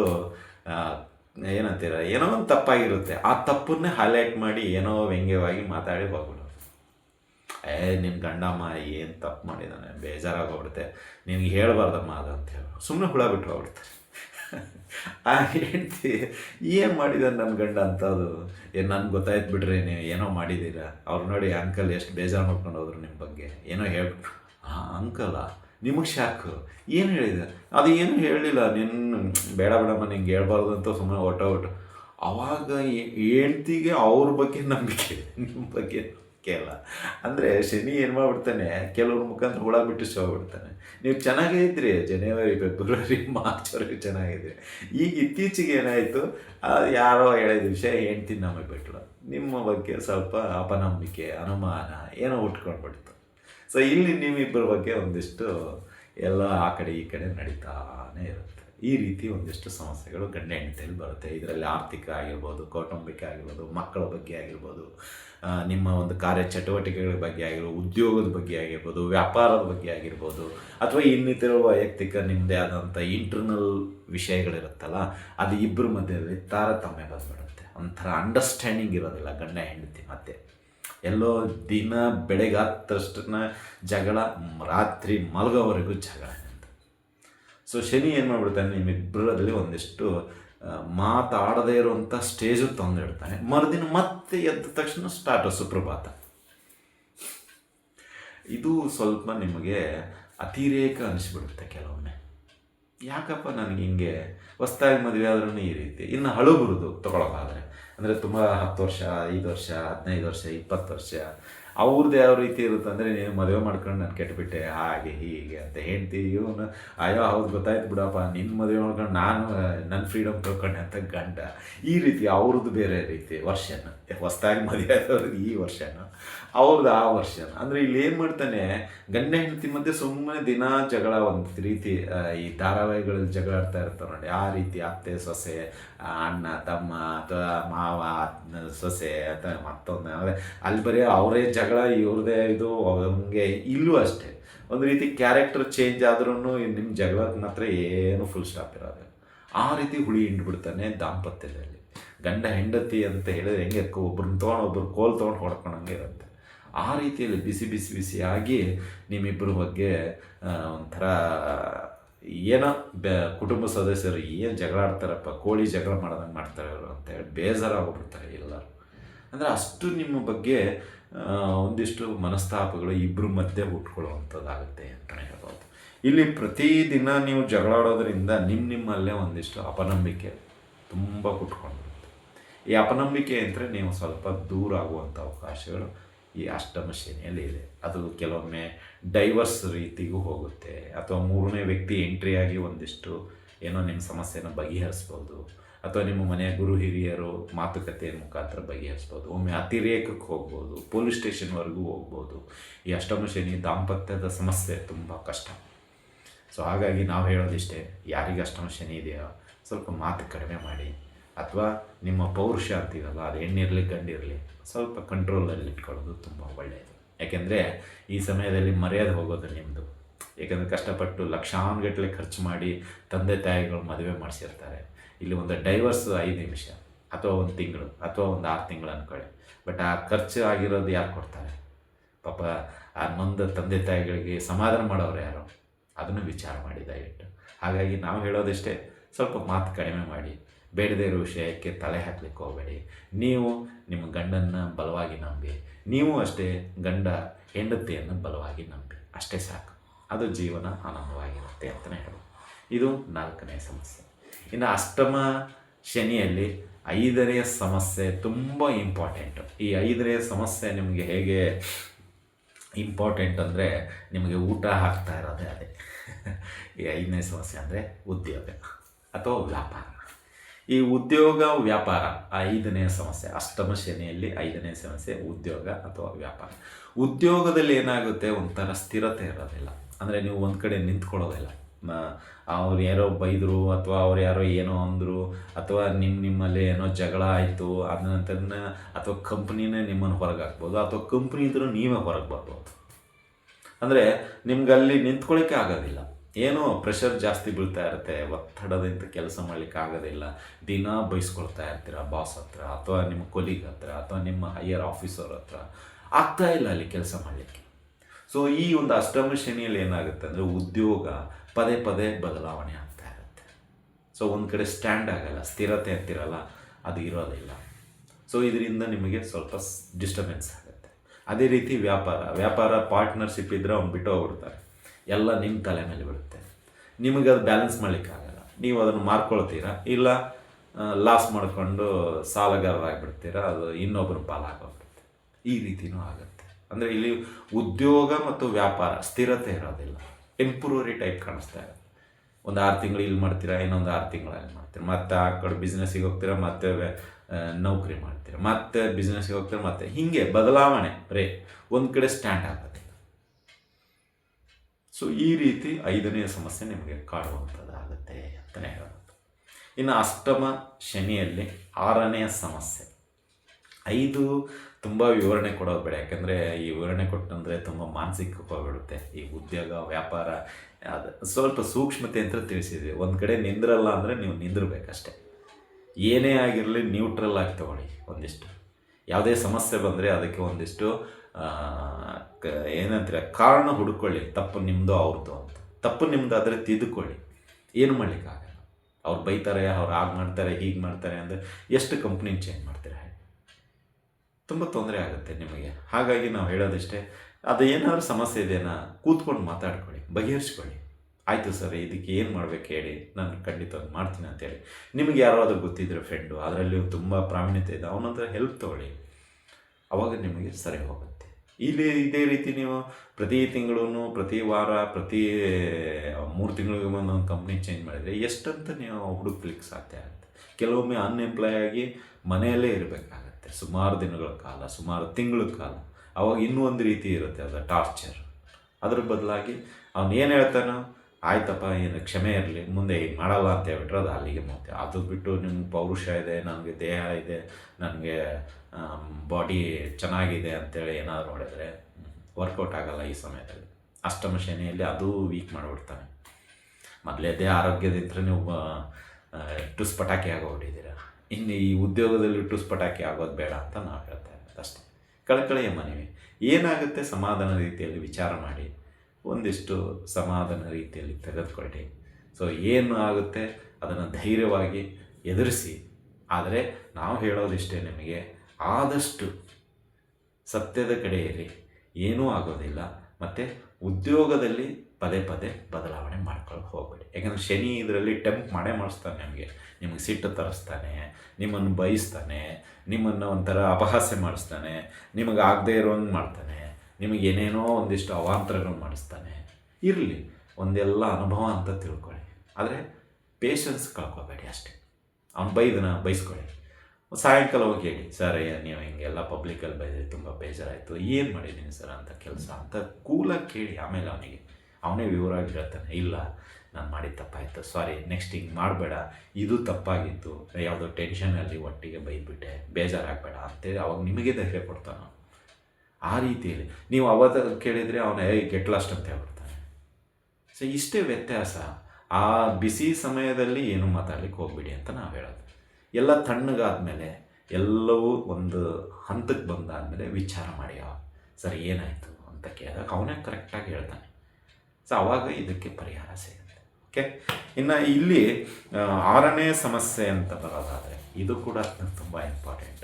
ಏನಂತೀರ, ಏನೋ ಒಂದು ತಪ್ಪಾಗಿರುತ್ತೆ. ಆ ತಪ್ಪನ್ನೇ ಹೈಲೈಟ್ ಮಾಡಿ ಏನೋ ವ್ಯಂಗ್ಯವಾಗಿ ಮಾತಾಡಿ ಹೋಗ್ಬಿಡೋದು ಏ ನಿಮ್ಮ ಗಂಡಮ್ಮ ಏನು ತಪ್ಪು ಮಾಡಿದ್ದಾನೆ ಬೇಜಾರಾಗೋಗ್ಬಿಡುತ್ತೆ ನಿನಗೆ ಹೇಳಬಾರ್ದಮ್ಮ ಅದು ಅಂತ ಹೇಳಿ. ಸುಮ್ಮನೆ ಹುಳ ಬಿಟ್ಟು ಹೋಗ್ಬಿಡ್ತಾರೆ ಆ ಹೆಂಡ್ತಿ, ಏನು ಮಾಡಿದಾನೆ ನನ್ನ ಗಂಡ ಅಂತ ಅದು? ಏನು ನನ್ಗೆ ಗೊತ್ತಾಯ್ತು ಬಿಡ್ರಿ, ನೀವು ಏನೋ ಮಾಡಿದ್ದೀರಾ ಅವ್ರು ನೋಡಿ ಅಂಕಲ್ ಎಷ್ಟು ಬೇಜಾರು ಮಾಡ್ಕೊಂಡು ಹೋದ್ರು ನಿಮ್ಮ ಬಗ್ಗೆ. ಏನೋ ಹೇಳ್ಬಿಟ್ರು. ಹಾಂ ಅಂಕಲ? ನಿಮಗೆ ಶಾಕು ಏನು ಹೇಳಿದೆ? ಅದು ಏನು ಹೇಳಲಿಲ್ಲ ನಿನ್ನ ಬೇಡ ಬೇಡಮ್ಮ, ನಿಂಗೆ ಹೇಳ್ಬಾರ್ದು ಅಂತ ಸುಮ್ಮನೆ ಹೊಟ್ಟೋಗ್ಬಿಟ್ಟು ಅವಾಗ ಹೆಂಡ್ತಿಗೆ ಅವ್ರ ಬಗ್ಗೆ ನಂಬಿಕೆ ನಿಮ್ಮ ಬಗ್ಗೆ ಕೇಳ ಅಂದರೆ ಶನಿ ಏನು ಮಾಡ್ಬಿಡ್ತಾನೆ? ಕೆಲವ್ರ ಮುಖಾಂತರ ಹುಳ ಬಿಟ್ಟು ಹೋಗ್ಬಿಡ್ತಾನೆ ನೀವು ಚೆನ್ನಾಗೇ ಇದ್ರಿ. ಜನವರಿ, ಫೆಬ್ರವರಿ ಮಾರ್ಚ್ವರೆಗೂ ಚೆನ್ನಾಗಿದ್ರಿ. ಈಗ ಇತ್ತೀಚೆಗೆ ಏನಾಯಿತು? ಯಾರೋ ಹೇಳಿದ ವಿಷಯ ಹೆಂಡ್ತಿ ನಮಗೆ ಬಿಟ್ಲು ನಿಮ್ಮ ಬಗ್ಗೆ ಸ್ವಲ್ಪ ಅಪನಂಬಿಕೆ, ಅನುಮಾನ, ಏನೋ ಉಟ್ಕೊಂಡ್ಬಿಡ್ತು. ಸೊ ಇಲ್ಲಿ ನೀವಿಬ್ಬರ ಬಗ್ಗೆ ಒಂದಿಷ್ಟು ಎಲ್ಲ ಆ ಕಡೆ ಈ ಕಡೆ ನಡೀತಾನೆ ಇರುತ್ತೆ. ಈ ರೀತಿ ಒಂದಿಷ್ಟು ಸಮಸ್ಯೆಗಳು ಗಂಡ ಹೆಂಡತಿಯಲ್ಲಿ ಬರುತ್ತೆ. ಇದರಲ್ಲಿ ಆರ್ಥಿಕ ಆಗಿರ್ಬೋದು, ಕೌಟುಂಬಿಕ ಆಗಿರ್ಬೋದು, ಮಕ್ಕಳ ಬಗ್ಗೆ ಆಗಿರ್ಬೋದು ನಿಮ್ಮ ಒಂದು ಕಾರ್ಯ ಚಟುವಟಿಕೆಗಳ ಬಗ್ಗೆ ಆಗಿರ್ಬೋದು, ಉದ್ಯೋಗದ ಬಗ್ಗೆ ಆಗಿರ್ಬೋದು, ವ್ಯಾಪಾರದ ಬಗ್ಗೆ ಆಗಿರ್ಬೋದು, ಅಥವಾ ಇನ್ನಿತರ ವೈಯಕ್ತಿಕ ನಿಮ್ಮದೇ ಆದಂಥ ಇಂಟರ್ನಲ್ ವಿಷಯಗಳಿರುತ್ತಲ್ಲ, ಅದು ಇಬ್ಬರ ಮಧ್ಯದಲ್ಲಿ ತಾರತಮ್ಯ ಬಂದ್ಬಿಡುತ್ತೆ. ಒಂಥರ ಅಂಡರ್ಸ್ಟ್ಯಾಂಡಿಂಗ್ ಇರೋದಿಲ್ಲ ಗಂಡ ಹೆಂಡತಿ ಮತ್ತೆ ಎಲ್ಲೋ ದಿನ ಆದ ಜಗಳ, ರಾತ್ರಿ ಮಲಗೋವರೆಗೂ ಜಗಳ ಅಂತ. ಸೊ ಶನಿ ಏನು ಮಾಡ್ಬಿಡ್ತಾನೆ ನಿಮ್ಮಿಬ್ಬರಲ್ಲಿ ಒಂದಿಷ್ಟು ಮಾತಾಡದೇ ಇರುವಂಥ ಸ್ಟೇಜು ತಂದಿಡ್ತಾನೆ. ಮರುದಿನ ಮತ್ತೆ ಎದ್ದ ತಕ್ಷಣ ಸ್ಟಾರ್ಟ್ ಸುಪ್ರಭಾತ ಇದು ಸ್ವಲ್ಪ ನಿಮಗೆ ಅತಿರೇಕ ಅನಿಸ್ಬಿಡುತ್ತೆ ಕೆಲವೊಮ್ಮೆ. ಯಾಕಪ್ಪ, ನನಗೆ ಹಿಂಗೆ ಹೊಸ್ತಾಗಿ ಮದುವೆ ಆದ್ರೂ ಈ ರೀತಿ. ಇನ್ನು ಹಳುಬುರುದು ತಗೊಳ್ಳೋದಾದರೆ ಅಂದರೆ ತುಂಬ ಹತ್ತು ವರ್ಷ, ಐದು ವರ್ಷ, ಹದಿನೈದು ವರ್ಷ, ಇಪ್ಪತ್ತು ವರ್ಷ ಅವ್ರದ್ದು ಯಾವ ರೀತಿ ಇರುತ್ತೆ ಅಂದರೆ ನೀನು ಮದುವೆ ಮಾಡ್ಕೊಂಡು ನಾನು ಕೆಟ್ಟುಬಿಟ್ಟೆ ಹಾಗೆ ಹೀಗೆ ಅಂತ ಹೇಳ್ತೀವಿ ಇವನು, ಅಯ್ಯೋ ಹೌದು ಗೊತ್ತಾಯ್ತು ಬಿಡಪ್ಪ ನಿನ್ನ ಮದುವೆ ಮಾಡ್ಕೊಂಡು ನಾನು ನನ್ನ ಫ್ರೀಡಮ್ ತೊಗೊಂಡೆ ಅಂತ ಗಂಡ. ಈ ರೀತಿ ಅವ್ರದ್ದು ಬೇರೆ ರೀತಿ ವರ್ಷನ, ಹೊಸ್ದಾಗಿ ಮದುವೆ ಆದವ್ರಿಗೆ ಈ ವರ್ಷನ. ಅವ್ರದ್ದು ಆ ವರ್ಷ. ಅಂದರೆ ಇಲ್ಲಿ ಏನು ಮಾಡ್ತಾನೆ, ಗಂಡ ಹೆಂಡತಿ ಮಧ್ಯೆ ಸುಮ್ಮನೆ ದಿನ ಜಗಳ ಒಂದು ರೀತಿ ಈ ಧಾರಾವಾಹಿಗಳಲ್ಲಿ ಜಗಳ ಆಡ್ತಾ ಇರ್ತಾರೆ ನೋಡಿ. ಆ ರೀತಿ ಅತ್ತೆ, ಸೊಸೆ ಅಣ್ಣ, ತಮ್ಮ, ಅಥವಾ ಮಾವ ಸೊಸೆ, ಅಥವಾ ಮತ್ತೊಂದು ಅಂದರೆ ಅಲ್ಲಿ ಬರೀ ಅವರೇ ಜಗಳ, ಇವ್ರದೇ ಇದು, ಹಂಗೆ ಇಲ್ಲೂ ಅಷ್ಟೇ. ಒಂದು ರೀತಿ ಕ್ಯಾರೆಕ್ಟರ್ ಚೇಂಜ್ ಆದ್ರೂ ನಿಮ್ಮ ಜಗಳ ಮಾತ್ರ ಏನು ಫುಲ್ ಸ್ಟಾಪ್ ಇರೋದು ಆ ರೀತಿ ಹುಳಿ ಹಿಂಡ್ಬಿಡ್ತಾನೆ ದಾಂಪತ್ಯದಲ್ಲಿ. ಗಂಡ ಹೆಂಡತಿ ಅಂತ ಹೇಳಿದ್ರೆ ಹೆಂಗೆ ಒಬ್ರನ್ನ ತೊಗೊಂಡು ಒಬ್ರು ಕೋಲ್ ತೊಗೊಂಡು ಹೊಡ್ಕೊಂಡಂಗೆ ಇರುತ್ತೆ. ಆ ರೀತಿಯಲ್ಲಿ ಬಿಸಿ ಬಿಸಿ ಬಿಸಿಯಾಗಿ ನಿಮ್ಮಿಬ್ಬರ ಬಗ್ಗೆ ಒಂಥರ ಏನೋ ಬೆ, ಕುಟುಂಬ ಸದಸ್ಯರು ಏನು ಜಗಳ ಆಡ್ತಾರಪ್ಪ, ಕೋಳಿ ಜಗಳ ಮಾಡ್ದಂಗೆ ಮಾಡ್ತಾರೆ ಅವರು ಅಂತೇಳಿ ಬೇಜಾರಾಗ್ಬಿಡ್ತಾರೆ ಎಲ್ಲರೂ. ಅಂದರೆ ಅಷ್ಟು ನಿಮ್ಮ ಬಗ್ಗೆ ಒಂದಿಷ್ಟು ಮನಸ್ತಾಪಗಳು ಇಬ್ಬರ ಮಧ್ಯೆ ಹುಟ್ಕೊಳ್ಳುವಂಥದ್ದಾಗುತ್ತೆ ಅಂತಲೇ ಹೇಳ್ಬೋದು. ಇಲ್ಲಿ ಪ್ರತಿದಿನ ನೀವು ಜಗಳಾಡೋದ್ರಿಂದ ನಿಮ್ಮ ನಿಮ್ಮಲ್ಲೇ ಒಂದಿಷ್ಟು ಅಪನಂಬಿಕೆ ತುಂಬ ಹುಟ್ಕೊಂಡಿರುತ್ತೆ ಈ ಅಪನಂಬಿಕೆ ಅಂದರೆ ನೀವು ಸ್ವಲ್ಪ ದೂರ ಆಗುವಂಥ ಅವಕಾಶಗಳು ಈ ಅಷ್ಟಮ ಶನಿಯಲ್ಲಿ ಇದೆ. ಅದು ಕೆಲವೊಮ್ಮೆ ಡೈವರ್ಸ್ ರೀತಿಗೂ ಹೋಗುತ್ತೆ. ಅಥವಾ ಮೂರನೇ ವ್ಯಕ್ತಿ ಎಂಟ್ರಿಯಾಗಿ ಒಂದಿಷ್ಟು ಏನೋ ನಿಮ್ಮ ಸಮಸ್ಯೆನ ಬಗೆಹರಿಸ್ಬೋದು. ಅಥವಾ ನಿಮ್ಮ ಮನೆಯ ಗುರು ಹಿರಿಯರು ಮಾತುಕತೆ ಮುಖಾಂತರ ಬಗೆಹರಿಸ್ಬೋದು. ಒಮ್ಮೆ ಅತಿರೇಕಕ್ಕೆ ಹೋಗ್ಬೋದು. ಪೊಲೀಸ್ ಸ್ಟೇಷನ್ವರೆಗೂ ಹೋಗ್ಬೋದು. ಈ ಅಷ್ಟಮ ಶನಿ ದಾಂಪತ್ಯದ ಸಮಸ್ಯೆ ತುಂಬ ಕಷ್ಟ. ಸೊ ಹಾಗಾಗಿ ನಾವು ಹೇಳೋದಿಷ್ಟೇ, ಯಾರಿಗೆ ಅಷ್ಟಮ ಶನಿ ಇದೆಯೋ ಸ್ವಲ್ಪ ಮಾತು ಕಡಿಮೆ ಮಾಡಿ. ಅಥವಾ ನಿಮ್ಮ ಪೌರುಷ ಅಂತೀರಲ್ಲ, ಅದು ಹೆಣ್ಣಿರಲಿ, ಗಂಡಿರಲಿ, ಸ್ವಲ್ಪ ಕಂಟ್ರೋಲಲ್ಲಿ ಇಟ್ಕೊಳ್ಳೋದು ತುಂಬ ಒಳ್ಳೆಯದು ಯಾಕೆಂದರೆ ಈ ಸಮಯದಲ್ಲಿ ಮರ್ಯಾದೆ ಹೋಗೋದು ನಿಮ್ಮದು ಯಾಕೆಂದರೆ ಕಷ್ಟಪಟ್ಟು ಲಕ್ಷಾನುಗಟ್ಟಲೆ ಖರ್ಚು ಮಾಡಿ ತಂದೆ ತಾಯಿಗಳು ಮದುವೆ ಮಾಡಿಸಿರ್ತಾರೆ. ಇಲ್ಲಿ ಒಂದು ಡೈವರ್ಸ್ ಐದು ನಿಮಿಷ, ಅಥವಾ ಒಂದು ತಿಂಗಳು, ಅಥವಾ ಒಂದು ಆರು ತಿಂಗಳು ಅಂದ್ಕೊಳ್ಳಿ ಬಟ್ ಆ ಖರ್ಚು ಆಗಿರೋದು ಯಾರು ಕೊಡ್ತಾರೆ? ಪಾಪ ಆ ನೊಂದ ತಂದೆ ತಾಯಿಗಳಿಗೆ ಸಮಾಧಾನ ಮಾಡೋರು ಯಾರು? ಅದನ್ನು ವಿಚಾರ ಮಾಡಿ ದಯವಿಟ್ಟು. ಹಾಗಾಗಿ ನಾವು ಹೇಳೋದಿಷ್ಟೇ, ಸ್ವಲ್ಪ ಮಾತು ಕಡಿಮೆ ಮಾಡಿ. ಬೇಡದೇ ಇರೋ ವಿಷಯಕ್ಕೆ ತಲೆ ಹಾಕ್ಲಿಕ್ಕೆ ಹೋಗಬೇಡಿ. ನೀವು ನಿಮ್ಮ ಗಂಡನ್ನು ಬಲವಾಗಿ ನಂಬಿ, ನೀವು ಅಷ್ಟೇ ಗಂಡ ಹೆಂಡತಿಯನ್ನು ಬಲವಾಗಿ ನಂಬಿ, ಅಷ್ಟೇ ಸಾಕು. ಅದು ಜೀವನ ಆನಂದವಾಗಿರುತ್ತೆ ಅಂತಲೇ ಹೇಳೋದು. ಇದು ನಾಲ್ಕನೇ ಸಮಸ್ಯೆ. ಇನ್ನು ಅಷ್ಟಮ ಶನಿಯಲ್ಲಿ ಐದನೆಯ ಸಮಸ್ಯೆ ತುಂಬ ಇಂಪಾರ್ಟೆಂಟು ಈ ಐದನೆಯ ಸಮಸ್ಯೆ ನಿಮಗೆ ಹೇಗೆ ಇಂಪಾರ್ಟೆಂಟ್ ಅಂದರೆ ನಿಮಗೆ ಊಟ ಹಾಕ್ತಾ ಇರೋದೇ ಅದೇ. ಈ ಐದನೇ ಸಮಸ್ಯೆ ಅಂದರೆ ಉದ್ಯೋಗ ಅಥವಾ ವ್ಯಾಪಾರ. ಈ ಉದ್ಯೋಗ ವ್ಯಾಪಾರ, ಐದನೇ ಸಮಸ್ಯೆ, ಅಷ್ಟಮ ಶ್ರೇಣಿಯಲ್ಲಿ ಐದನೇ ಸಮಸ್ಯೆ, ಉದ್ಯೋಗ ಅಥವಾ ವ್ಯಾಪಾರ. ಉದ್ಯೋಗದಲ್ಲಿ ಏನಾಗುತ್ತೆ? ಒಂಥರ ಸ್ಥಿರತೆ ಇರೋದಿಲ್ಲ. ಅಂದರೆ ನೀವು ಒಂದು ಕಡೆ ನಿಂತ್ಕೊಳ್ಳೋದಿಲ್ಲ. ಅವ್ರು ಯಾರೋ ಬೈದರು ಅಥವಾ ಅವ್ರು ಯಾರೋ ಏನೋ ಅಂದರು, ಅಥವಾ ನಿಮ್ಮ ನಿಮ್ಮಲ್ಲಿ ಏನೋ ಜಗಳ ಆಯಿತು ಅದ ನಂತರ ಅಥವಾ ಕಂಪ್ನಿನೇ ನಿಮ್ಮನ್ನು ಹೊರಗೆ ಹಾಕ್ಬೋದು ಅಥವಾ ಕಂಪ್ನಿ ಇದ್ರೂ ನೀವೇ ಹೊರಗೆ ಬರ್ಬೋದು ಅಂದರೆ ನಿಮ್ಗೆ ಅಲ್ಲಿ ನಿಂತ್ಕೊಳ್ಳಿಕ್ಕೆ ಆಗೋದಿಲ್ಲ. ಏನೋ ಪ್ರೆಷರ್ ಜಾಸ್ತಿ ಬೀಳ್ತಾ ಇರುತ್ತೆ, ಒತ್ತಡದಿಂದ ಕೆಲಸ ಮಾಡಲಿಕ್ಕೆ ಆಗೋದಿಲ್ಲ. ದಿನ ಬೈಸ್ಕೊಳ್ತಾ ಇರ್ತೀರ ಬಾಸ್ ಹತ್ರ ಅಥವಾ ನಿಮ್ಮ ಕೊಲೀಗ್ ಹತ್ರ ಅಥವಾ ನಿಮ್ಮ ಹೈಯರ್ ಆಫೀಸರ್ ಹತ್ರ? ಆಗ್ತಾ ಇಲ್ಲ ಅಲ್ಲಿ ಕೆಲಸ ಮಾಡಲಿಕ್ಕೆ. ಸೊ ಈ ಒಂದು ಅಷ್ಟಮ ಶ್ರೇಣಿಯಲ್ಲಿ ಏನಾಗುತ್ತೆ ಅಂದರೆ ಉದ್ಯೋಗ ಪದೇ ಪದೇ ಬದಲಾವಣೆ ಆಗ್ತಾ ಇರುತ್ತೆ. ಸೊ ಒಂದು ಕಡೆ ಸ್ಟ್ಯಾಂಡ್ ಆಗಲ್ಲ, ಸ್ಥಿರತೆ ಅಂತಿರಲ್ಲ, ಅದು ಇರೋದಿಲ್ಲ. ಸೊ ಇದರಿಂದ ನಿಮಗೆ ಸ್ವಲ್ಪ ಡಿಸ್ಟರ್ಬೆನ್ಸ್ ಆಗುತ್ತೆ. ಅದೇ ರೀತಿ ವ್ಯಾಪಾರ ವ್ಯಾಪಾರ ಪಾರ್ಟ್ನರ್ಶಿಪ್ ಇದ್ದರೆ ಅವ್ನು ಬಿಟ್ಟು ಹೋಗ್ಬಿಡ್ತಾರೆ. ಎಲ್ಲ ನಿಮ್ಮ ತಲೆ ಮೇಲೆ ಬೀಳುತ್ತೆ. ನಿಮಗೆ ಅದು ಬ್ಯಾಲೆನ್ಸ್ ಮಾಡಲಿಕ್ಕಾಗಲ್ಲ. ನೀವು ಅದನ್ನು ಮಾರ್ಕೊಳ್ತೀರಾ? ಇಲ್ಲ ಲಾಸ್ ಮಾಡಿಕೊಂಡು ಸಾಲಗಾರರಾಗಿಬಿಡ್ತೀರಾ ಅದು ಇನ್ನೊಬ್ಬರ ಪಾಲಾಗೋಗ್ಬಿಡುತ್ತೆ. ಈ ರೀತಿನೂ ಆಗುತ್ತೆ. ಅಂದರೆ ಇಲ್ಲಿ ಉದ್ಯೋಗ ಮತ್ತು ವ್ಯಾಪಾರ ಸ್ಥಿರತೆ ಇರೋದಿಲ್ಲ. ಟೆಂಪ್ರರಿ ಟೈಪ್ ಕಾಣಿಸ್ತಾ ಇದೆ ಒಂದು ಆರು ತಿಂಗಳು ಇಲ್ಲಿ ಮಾಡ್ತೀರಾ, ಇನ್ನೊಂದು ಆರು ತಿಂಗಳು ಅಲ್ಲಿ ಮಾಡ್ತೀರಾ. ಮತ್ತೆ ಆ ಕಡೆ ಬಿಸ್ನೆಸ್ಸಿಗೆ ಹೋಗ್ತೀರಾ, ಮತ್ತೆ ನೌಕರಿ ಮಾಡ್ತೀರಾ. ಮತ್ತೆ ಬಿಸ್ನೆಸ್ಸಿಗೆ ಹೋಗ್ತೀರಾ, ಮತ್ತೆ. ಹೀಗೆ ಬದಲಾವಣೆ, ರೇ, ಒಂದು ಕಡೆ ಸ್ಟ್ಯಾಂಡ್ ಆಗೋದಿಲ್ಲ ಸೊ ಈ ರೀತಿ ಐದನೆಯ ಸಮಸ್ಯೆ ನಿಮಗೆ ಕಾಡುವಂಥದ್ದಾಗುತ್ತೆ ಅಂತಲೇ ಹೇಳೋದು. ಇನ್ನು ಅಷ್ಟಮ ಶನಿಯಲ್ಲಿ ಆರನೆಯ ಸಮಸ್ಯೆ. ಐದು ತುಂಬ ವಿವರಣೆ ಕೊಡೋದು ಬೇಡ. ಯಾಕೆಂದರೆ ಈ ವಿವರಣೆ ಕೊಟ್ಟಂದರೆ ತುಂಬ ಮಾನಸಿಕ ಹೋಗ್ಬಿಡುತ್ತೆ ಈ ಉದ್ಯೋಗ, ವ್ಯಾಪಾರ, ಅದು ಸ್ವಲ್ಪ ಸೂಕ್ಷ್ಮತೆ ಅಂತ ತಿಳಿಸಿದ್ವಿ. ಒಂದು ಕಡೆ ನಿಂದ್ರಲ್ಲ ಅಂದರೆ ನೀವು ನಿಂದಿರಬೇಕಷ್ಟೆ. ಏನೇ ಆಗಿರಲಿ ನ್ಯೂಟ್ರಲ್ ಆಗಿ ತಗೊಳ್ಳಿ ಒಂದಿಷ್ಟು. ಯಾವುದೇ ಸಮಸ್ಯೆ ಬಂದರೆ ಅದಕ್ಕೆ ಒಂದಿಷ್ಟು ಕ, ಏನಂತಾರೆ? ಕಾರಣ ಹುಡ್ಕೊಳ್ಳಿ. ತಪ್ಪು ನಿಮ್ಮದು ಅವ್ರದ್ದು ಅಂತ. ತಪ್ಪು ನಿಮ್ಮದು ಆದರೆ ತಿದ್ದುಕೊಳ್ಳಿ ಏನು ಮಾಡಲಿಕ್ಕಾಗಲ್ಲ. ಅವ್ರು ಬೈತಾರೆ, ಅವ್ರು ಹಾಗೆ ಮಾಡ್ತಾರೆ, ಹೀಗೆ ಮಾಡ್ತಾರೆ ಅಂದರೆ ಎಷ್ಟು ಕಂಪ್ನಿ ಚೇಂಜ್ ಮಾಡ್ತಾರೆ ತುಂಬ ತೊಂದರೆ ಆಗುತ್ತೆ ನಿಮಗೆ. ಹಾಗಾಗಿ ನಾವು ಹೇಳೋದಿಷ್ಟೇ, ಅದು ಏನಾದರೂ ಸಮಸ್ಯೆ ಇದೆಯಾ ಕೂತ್ಕೊಂಡು ಮಾತಾಡ್ಕೊಳ್ಳಿ, ಬಗೆಹರಿಸ್ಕೊಳ್ಳಿ. ಆಯಿತು ಸರ್, ಇದಕ್ಕೆ ಏನು ಮಾಡಬೇಕು ಹೇಳಿ. ನಾನು ಖಂಡಿತವಾಗಿ ಮಾಡ್ತೀನಿ ಅಂತೇಳಿ ನಿಮಗೆ ಯಾರಾದರೂ ಗೊತ್ತಿದ್ರೆ ಫ್ರೆಂಡು ಅದರಲ್ಲಿ ತುಂಬ ಪ್ರಾವೀಣ್ಯತೆ ಇದೆ. ಅವನ ಹತ್ರ ಹೆಲ್ಪ್ ತೊಗೊಳ್ಳಿ. ಅವಾಗ ನಿಮಗೆ ಸರಿ ಹೋಗುತ್ತೆ. ಇಲ್ಲಿ ಇದೇ ರೀತಿ ನೀವು ಪ್ರತಿ ತಿಂಗಳೂ ಪ್ರತಿ ವಾರ, ಪ್ರತಿ ಮೂರು ತಿಂಗಳಿಗೆ ಒಂದು ಕಂಪ್ನಿ ಚೇಂಜ್ ಮಾಡಿದರೆ ಎಷ್ಟಂತ ನೀವು ಹುಡುಕ್ಲಿಕ್ಕೆ ಸಾಧ್ಯ ಆಗುತ್ತೆ? ಕೆಲವೊಮ್ಮೆ ಅನ್ಎಂಪ್ಲಾಯ್ ಆಗಿ ಮನೆಯಲ್ಲೇ ಇರಬೇಕಾಗತ್ತೆ. ಸುಮಾರು ದಿನಗಳ ಕಾಲ, ಸುಮಾರು ತಿಂಗಳ ಕಾಲ. ಅವಾಗ ಇನ್ನೂ ಒಂದು ರೀತಿ ಇರುತ್ತೆ ಅದು ಟಾರ್ಚರ್ ಅದ್ರ ಬದಲಾಗಿ ಅವನು ಏನು ಹೇಳ್ತಾನೋ ಆಯ್ತಪ್ಪ, ಏನು ಕ್ಷಮೆ ಇರಲಿ, ಮುಂದೆ ಹೀಗೆ ಮಾಡಲ್ಲ ಅಂತ ಹೇಳ್ಬಿಟ್ರೆ ಅದು ಅಲ್ಲಿಗೆ ಮತ್ತೆ ಅದು ಬಿಟ್ಟು ನಿಮ್ಗೆ ಪೌರುಷ ಇದೆ ನನಗೆ ದೇಹ ಇದೆ ನನಗೆ ಬಾಡಿ ಚೆನ್ನಾಗಿದೆ ಅಂತೇಳಿ ಏನಾದರೂ ಹೊಡೆದ್ರೆ ವರ್ಕೌಟ್ ಆಗಲ್ಲ ಈ ಸಮಯದಲ್ಲಿ. ಅಷ್ಟಮ ಶನಿಯಲ್ಲಿ ಅದು ವೀಕ್ ಮಾಡಿಬಿಡ್ತಾನೆ. ಮೊದಲೇದೇ ಆರೋಗ್ಯದಿದ್ದರೆ ನೀವು ಟುಸ್ ಪಟಾಕಿ ಆಗೋಗ್ಬಿಟ್ಟಿದ್ದೀರ ಇನ್ನು ಈ ಉದ್ಯೋಗದಲ್ಲಿ ಟುಸ್ ಪಟಾಕಿ ಆಗೋದು ಬೇಡ ಅಂತ ನಾವು ಹೇಳ್ತಾ ಅಷ್ಟೇ. ಕಳಕಳಿಯ ಮನವಿ ಏನಾಗುತ್ತೆ ಸಮಾಧಾನ ರೀತಿಯಲ್ಲಿ ವಿಚಾರ ಮಾಡಿ. ಒಂದಿಷ್ಟು ಸಮಾಧಾನ ರೀತಿಯಲ್ಲಿ ತೆಗೆದುಕೊಳ್ಳಿ ಸೊ ಏನು ಆಗುತ್ತೆ? ಅದನ್ನು ಧೈರ್ಯವಾಗಿ ಎದುರಿಸಿ. ಆದರೆ ನಾವು ಹೇಳೋದಿಷ್ಟೇ ನಿಮಗೆ, ಆದಷ್ಟು ಸತ್ಯದ ಕಡೆಯಲ್ಲಿ ಏನೂ ಆಗೋದಿಲ್ಲ. ಮತ್ತು ಉದ್ಯೋಗದಲ್ಲಿ ಪದೇ ಪದೇ ಬದಲಾವಣೆ ಮಾಡ್ಕೊಳ್ಳೋಕೆ ಹೋಗಬೇಡಿ. ಯಾಕಂದರೆ ಶನಿ ಇದರಲ್ಲಿ ಟೆಂಪ್ ಮಾಡೇ ಮಾಡಿಸ್ತಾನೆ ನಿಮಗೆ. ನಿಮಗೆ ಸಿಟ್ಟು ತರಿಸ್ತಾನೆ, ನಿಮ್ಮನ್ನು ಬಯಸ್ತಾನೆ ನಿಮ್ಮನ್ನು ಒಂಥರ ಅಪಹಾಸ್ಯ ಮಾಡಿಸ್ತಾನೆ, ನಿಮಗೆ ಆಗದೇ ಇರೋಂಗೆ ಮಾಡ್ತಾನೆ. ನಿಮಗೆ ಏನೇನೋ ಒಂದಿಷ್ಟು ಅವಾಂತರಗಳು ಮಾಡಿಸ್ತಾನೆ, ಇರಲಿ. ಒಂದೆಲ್ಲ ಅನುಭವ ಅಂತ ತಿಳ್ಕೊಳ್ಳಿ. ಆದರೆ ಪೇಷನ್ಸ್ ಕಳ್ಕೊಬೇಡಿ ಅಷ್ಟೇ. ಅವ್ನು ಬೈದನ ಬೈಸ್ಕೊಳ್ಳಿ. ಸಾಯಂಕಾಲ ಹೋಗಿ ಹೇಳಿ, ಸರ್ ಅಯ್ಯ ನೀವು ಹಿಂಗೆಲ್ಲ ಪಬ್ಲಿಕಲ್ಲಿ ಬೈದ್ರಿ ತುಂಬ ಬೇಜಾರಾಯಿತು. ಏನು ಮಾಡಿದ್ದೀನಿ ಸರ್ ಅಂತ ಕೆಲಸ ಅಂತ ಕೂಲಾಗಿ ಕೇಳಿ ಆಮೇಲೆ ಅವನಿಗೆ. ಅವನೇ ವಿವರವಾಗಿ ಹೇಳ್ತಾನೆ, ಇಲ್ಲ, ನಾನು ಮಾಡಿದ ತಪ್ಪಾಯಿತು. ಸಾರಿ ನೆಕ್ಸ್ಟ್ ಹಿಂಗೆ ಮಾಡಬೇಡ. ಇದು ತಪ್ಪಾಗಿತ್ತು. ಯಾವುದೋ ಟೆನ್ಷನಲ್ಲಿ ಒಟ್ಟಿಗೆ ಬೈದ್ಬಿಟ್ಟೆ. ಬೇಜಾರಾಗಬೇಡ. ಅಂತೇಳಿ ಅವಾಗ ನಿಮಗೆ ಧೈರ್ಯ ಕೊಡ್ತಾನೆ. ಆ ರೀತಿಯಲ್ಲಿ. ನೀವು ಅವತ್ತು ಕೇಳಿದರೆ ಅವನ ಏ ಗೆಟ್ ಲಾಸ್ಟ್ ಅಂತ ಹೇಳ್ಬಿಡ್ತಾನೆ. ಸೊ ಇಷ್ಟೇ ವ್ಯತ್ಯಾಸ, ಆ ಬಿಸಿ ಸಮಯದಲ್ಲಿ ಏನು ಮಾತಾಡ್ಲಿಕ್ಕೆ ಹೋಗ್ಬಿಡಿ ಅಂತ ನಾವು ಹೇಳೋದು. ಎಲ್ಲ ತಣ್ಣಗಾದ್ಮೇಲೆ, ಎಲ್ಲವೂ ಒಂದು ಹಂತಕ್ಕೆ ಬಂದಾದಮೇಲೆ ವಿಚಾರ ಮಾಡಿ, ಅವ, ಸರ್, ಏನಾಯಿತು? ಅಂತ ಕೇಳಿದಾಗ ಅವನೇ ಕರೆಕ್ಟಾಗಿ ಹೇಳ್ತಾನೆ. ಸೊ ಅವಾಗ ಇದಕ್ಕೆ ಪರಿಹಾರ ಸಿಗುತ್ತೆ. ಓಕೆ ಇನ್ನು ಇಲ್ಲಿ ಆರನೇ ಸಮಸ್ಯೆ ಅಂತ ಬರೋದಾದರೆ, ಇದು ಕೂಡ ತುಂಬ ಇಂಪಾರ್ಟೆಂಟ್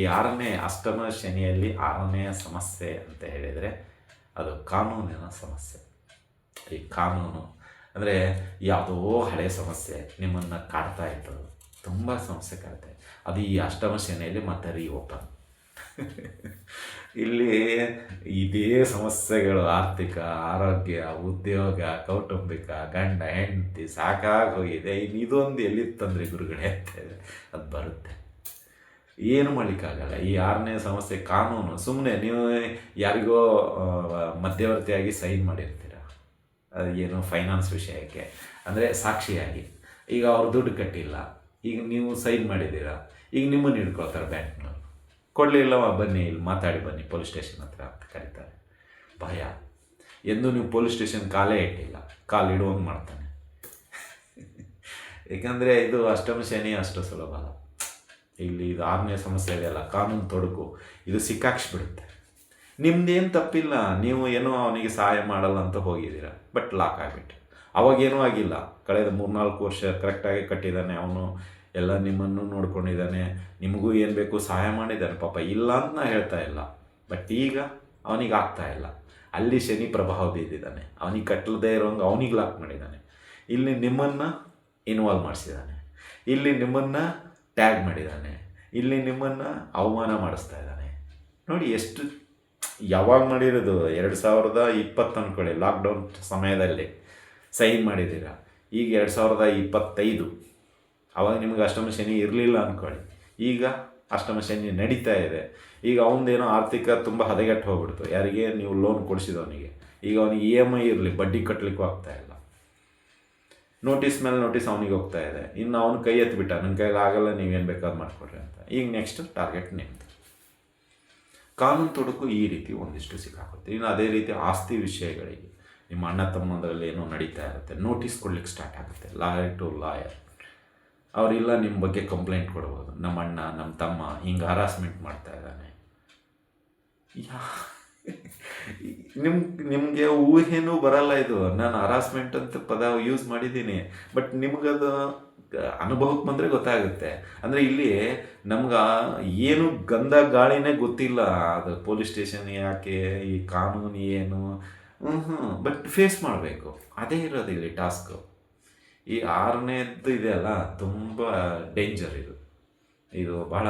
ಈ ಆರನೇ ಅಷ್ಟಮ ಶನಿಯಲ್ಲಿ ಆರನೆಯ ಸಮಸ್ಯೆ ಅಂತ ಹೇಳಿದರೆ ಅದು ಕಾನೂನಿನ ಸಮಸ್ಯೆ. ಈ ಕಾನೂನು ಅಂದರೆ ಯಾವುದೋ ಹಳೆಯ ಸಮಸ್ಯೆ ನಿಮ್ಮನ್ನು ಕಾಡ್ತಾ ಇತ್ತು ತುಂಬ ಸಮಸ್ಯೆ ಕಾಡುತ್ತೆ ಅದು ಈ ಅಷ್ಟಮ ಶನಿಯಲ್ಲಿ ಮತ್ತೆ ರೀ ಓಪನ್ ಇಲ್ಲಿ ಇದೇ ಸಮಸ್ಯೆಗಳು, ಆರ್ಥಿಕ, ಆರೋಗ್ಯ, ಉದ್ಯೋಗ, ಕೌಟುಂಬಿಕ, ಗಂಡ, ಹೆಂಡತಿ, ಸಾಕಾಗಿ ಹೋಗಿದೆ. ಇನ್ನು ಇದೊಂದು ಎಲ್ಲಿತ್ತಂದ್ರೆ ಗುರುಗಳೇ ಅಂತ ಅದು ಬರುತ್ತೆ. ಏನು ಮಾಡಲಿಕ್ಕಾಗಲ್ಲ. ಈ ಆರನೇ ಸಮಸ್ಯೆ ಕಾನೂನು. ಸುಮ್ಮನೆ ನೀವು ಯಾರಿಗೋ ಮಧ್ಯವರ್ತಿಯಾಗಿ ಸೈನ್ ಮಾಡಿರ್ತೀರ? ಅದು ಏನು ಫೈನಾನ್ಸ್ ವಿಷಯಕ್ಕೆ. ಅಂದರೆ ಸಾಕ್ಷಿಯಾಗಿ. ಈಗ ಅವ್ರು ದುಡ್ಡು ಕಟ್ಟಿಲ್ಲ. ಈಗ ನೀವು ಸೈನ್ ಮಾಡಿದ್ದೀರ? ಈಗ ನಿಮ್ಮನ್ನು ಹಿಡ್ಕೊಳ್ತಾರೆ ಬ್ಯಾಂಕ್ನವ್ರು. ಕೊಡಲಿಲ್ಲವ ಬನ್ನಿ ಇಲ್ಲಿ ಮಾತಾಡಿ ಬನ್ನಿ, ಪೊಲೀಸ್ ಸ್ಟೇಷನ್ ಹತ್ರ ಅಂತ ಕರೀತಾರೆ. ಭಯ. ಎಂದು ನೀವು ಪೊಲೀಸ್ ಸ್ಟೇಷನ್ ಕಾಲೇ ಇಟ್ಟಿಲ್ಲ. ಕಾಲು ಇಡುವಂಗೆ ಮಾಡ್ತಾನೆ. (laughs) ಏಕೆಂದರೆ ಇದು ಅಷ್ಟಮ ಶನಿ, ಅಷ್ಟು ಸುಲಭ ಅಲ್ಲ. ಇಲ್ಲಿ ಇದು ಆರನೇ ಸಮಸ್ಯೆ ಇದೆಯಲ್ಲ ಕಾನೂನು ತೊಡಕು, ಇದು ಸಿಕ್ಕಾಕ್ಸ್ಬಿಡುತ್ತೆ ನಿಮ್ದೇನು ತಪ್ಪಿಲ್ಲ, ನೀವು ಏನೋ ಅವನಿಗೆ ಸಹಾಯ ಮಾಡಲ್ಲ ಅಂತ ಹೋಗಿದ್ದೀರ, ಬಟ್ ಲಾಕ್ ಆಗಿಬಿಟ್ಟು ಅವಾಗೇನೂ ಆಗಿಲ್ಲ. ಕಳೆದ ಮೂರ್ನಾಲ್ಕು ವರ್ಷ ಕರೆಕ್ಟಾಗಿ ಕಟ್ಟಿದ್ದಾನೆ ಅವನು, ಎಲ್ಲ ನಿಮ್ಮನ್ನು ನೋಡ್ಕೊಂಡಿದ್ದಾನೆ, ನಿಮಗೂ ಏನು ಬೇಕು ಸಹಾಯ ಮಾಡಿದ್ದಾನೆ, ಪಾಪ ಇಲ್ಲ ಅಂತ ನಾ ಹೇಳ್ತಾ ಇಲ್ಲ. ಬಟ್ ಈಗ ಅವನಿಗೆ ಆಗ್ತಾ ಇಲ್ಲ. ಅಲ್ಲಿ ಶನಿ ಪ್ರಭಾವ ಬೀರಿದ್ದಾನೆ. ಅವನಿಗೆ ಕಟ್ಟಲದೇ ಇರೋಂಗೆ ಅವನಿಗೆ ಲಾಕ್ ಮಾಡಿದ್ದಾನೆ. ಇಲ್ಲಿ ನಿಮ್ಮನ್ನು ಇನ್ವಾಲ್ವ್ ಮಾಡಿಸಿದ್ದಾನೆ. ಇಲ್ಲಿ ನಿಮ್ಮನ್ನು ಟ್ಯಾಗ್ ಮಾಡಿದ್ದಾನೆ ಇಲ್ಲಿ ನಿಮ್ಮನ್ನು ಅವಮಾನ ಮಾಡಿಸ್ತಾ ಇದ್ದಾನೆ ನೋಡಿ ಎಷ್ಟು ಯಾವಾಗ ಮಾಡಿರೋದು? ಎರಡು ಸಾವಿರದ ಇಪ್ಪತ್ತು ಅಂದ್ಕೊಳ್ಳಿ ಲಾಕ್ಡೌನ್ ಸಮಯದಲ್ಲಿ ಸೈನ್ ಮಾಡಿದ್ದೀರಾ? ಈಗ ಎರಡು ಸಾವಿರದ ಇಪ್ಪತ್ತೈದು. ಅವಾಗ ನಿಮಗೆ ಅಷ್ಟಮ ಶನಿ ಇರಲಿಲ್ಲ ಅಂದ್ಕೊಳ್ಳಿ ಈಗ ಅಷ್ಟಮ ಶನಿ ನಡೀತಾ ಇದೆ. ಈಗ ಅವನದೇನೋ ಆರ್ಥಿಕ ತುಂಬ ಹದಗೆಟ್ಟು ಹೋಗ್ಬಿಡ್ತು. ಯಾರಿಗೆ? ನೀವು ಲೋನ್ ಕೊಡಿಸಿದವನಿಗೆ. ಈಗ ಅವನಿಗೆ ಇ ಎಂ ಐ ಇರಲಿ, ಬಡ್ಡಿ ಕಟ್ಟಲಿಕ್ಕೂ ಆಗ್ತಾಯಿಲ್ಲ ನೋಟಿಸ್ ಮೇಲೆ ನೋಟಿಸ್ ಅವನಿಗೆ ಹೋಗ್ತಾ ಇದೆ. ಇನ್ನು ಅವನು ಕೈ ಎತ್ತಿಬಿಟ್ಟ ನನ್ನ ಕೈಯಲ್ಲಿ ಆಗಲ್ಲ, ನೀವೇನು ಬೇಕಾದ್ರೂ ಮಾಡಿಕೊಡ್ರಿ ಅಂತ. ಈಗ ನೆಕ್ಸ್ಟ್ ಟಾರ್ಗೆಟ್ ನಿಮ್ಮದು ಕಾನೂನು ತೊಡಕು ಈ ರೀತಿ ಒಂದಿಷ್ಟು ಸಿಕ್ಕಾಗುತ್ತೆ ಇನ್ನು ಅದೇ ರೀತಿ ಆಸ್ತಿ ವಿಷಯಗಳಿಗೆ ನಿಮ್ಮ ಅಣ್ಣ ತಮ್ಮಂದರಲ್ಲಿ ಏನೋ ನಡೀತಾ ಇರುತ್ತೆ ನೋಟಿಸ್ ಕೊಡ್ಲಿಕ್ಕೆ ಸ್ಟಾರ್ಟ್ ಆಗುತ್ತೆ. ಲಾಯರ್ ಟು ಲಾಯರ್ ಅವರಿಲ್ಲ, ನಿಮ್ಮ ಬಗ್ಗೆ ಕಂಪ್ಲೇಂಟ್ ಕೊಡ್ಬೋದು. ನಮ್ಮ ಅಣ್ಣ, ನಮ್ಮ ತಮ್ಮ ಹಿಂಗೆ ಹರಾಸ್ಮೆಂಟ್ ಮಾಡ್ತಾ ಇದ್ದಾನೆ. ಯಾ ನಿಮ್, ನಿಮಗೆ ಊಹೆನೂ ಬರಲ್ಲ ಇದು. ನಾನು ಹರಾಸ್ಮೆಂಟ್ ಅಂತ ಪದ ಯೂಸ್ ಮಾಡಿದ್ದೀನಿ. ಬಟ್ ನಿಮಗದು ಅನುಭವಕ್ಕೆ ಬಂದರೆ ಗೊತ್ತಾಗುತ್ತೆ. ಅಂದರೆ ಇಲ್ಲಿ ನಮ್ಗೆ ಏನು ಗಂಧ ಗಾಳಿನೇ ಗೊತ್ತಿಲ್ಲ. ಅದು ಪೊಲೀಸ್ ಸ್ಟೇಷನ್ ಯಾಕೆ, ಈ ಕಾನೂನು ಏನು? ಹ್ಞೂ ಬಟ್ ಫೇಸ್ ಮಾಡಬೇಕು. ಅದೇ ಇರೋದು ಇಲ್ಲಿ ಟಾಸ್ಕು ಈ ಆರನೇದ್ದು ಇದೆ ಅಲ್ಲ, ತುಂಬ ಡೇಂಜರ್ ಇದು. ಇದು ಭಾಳ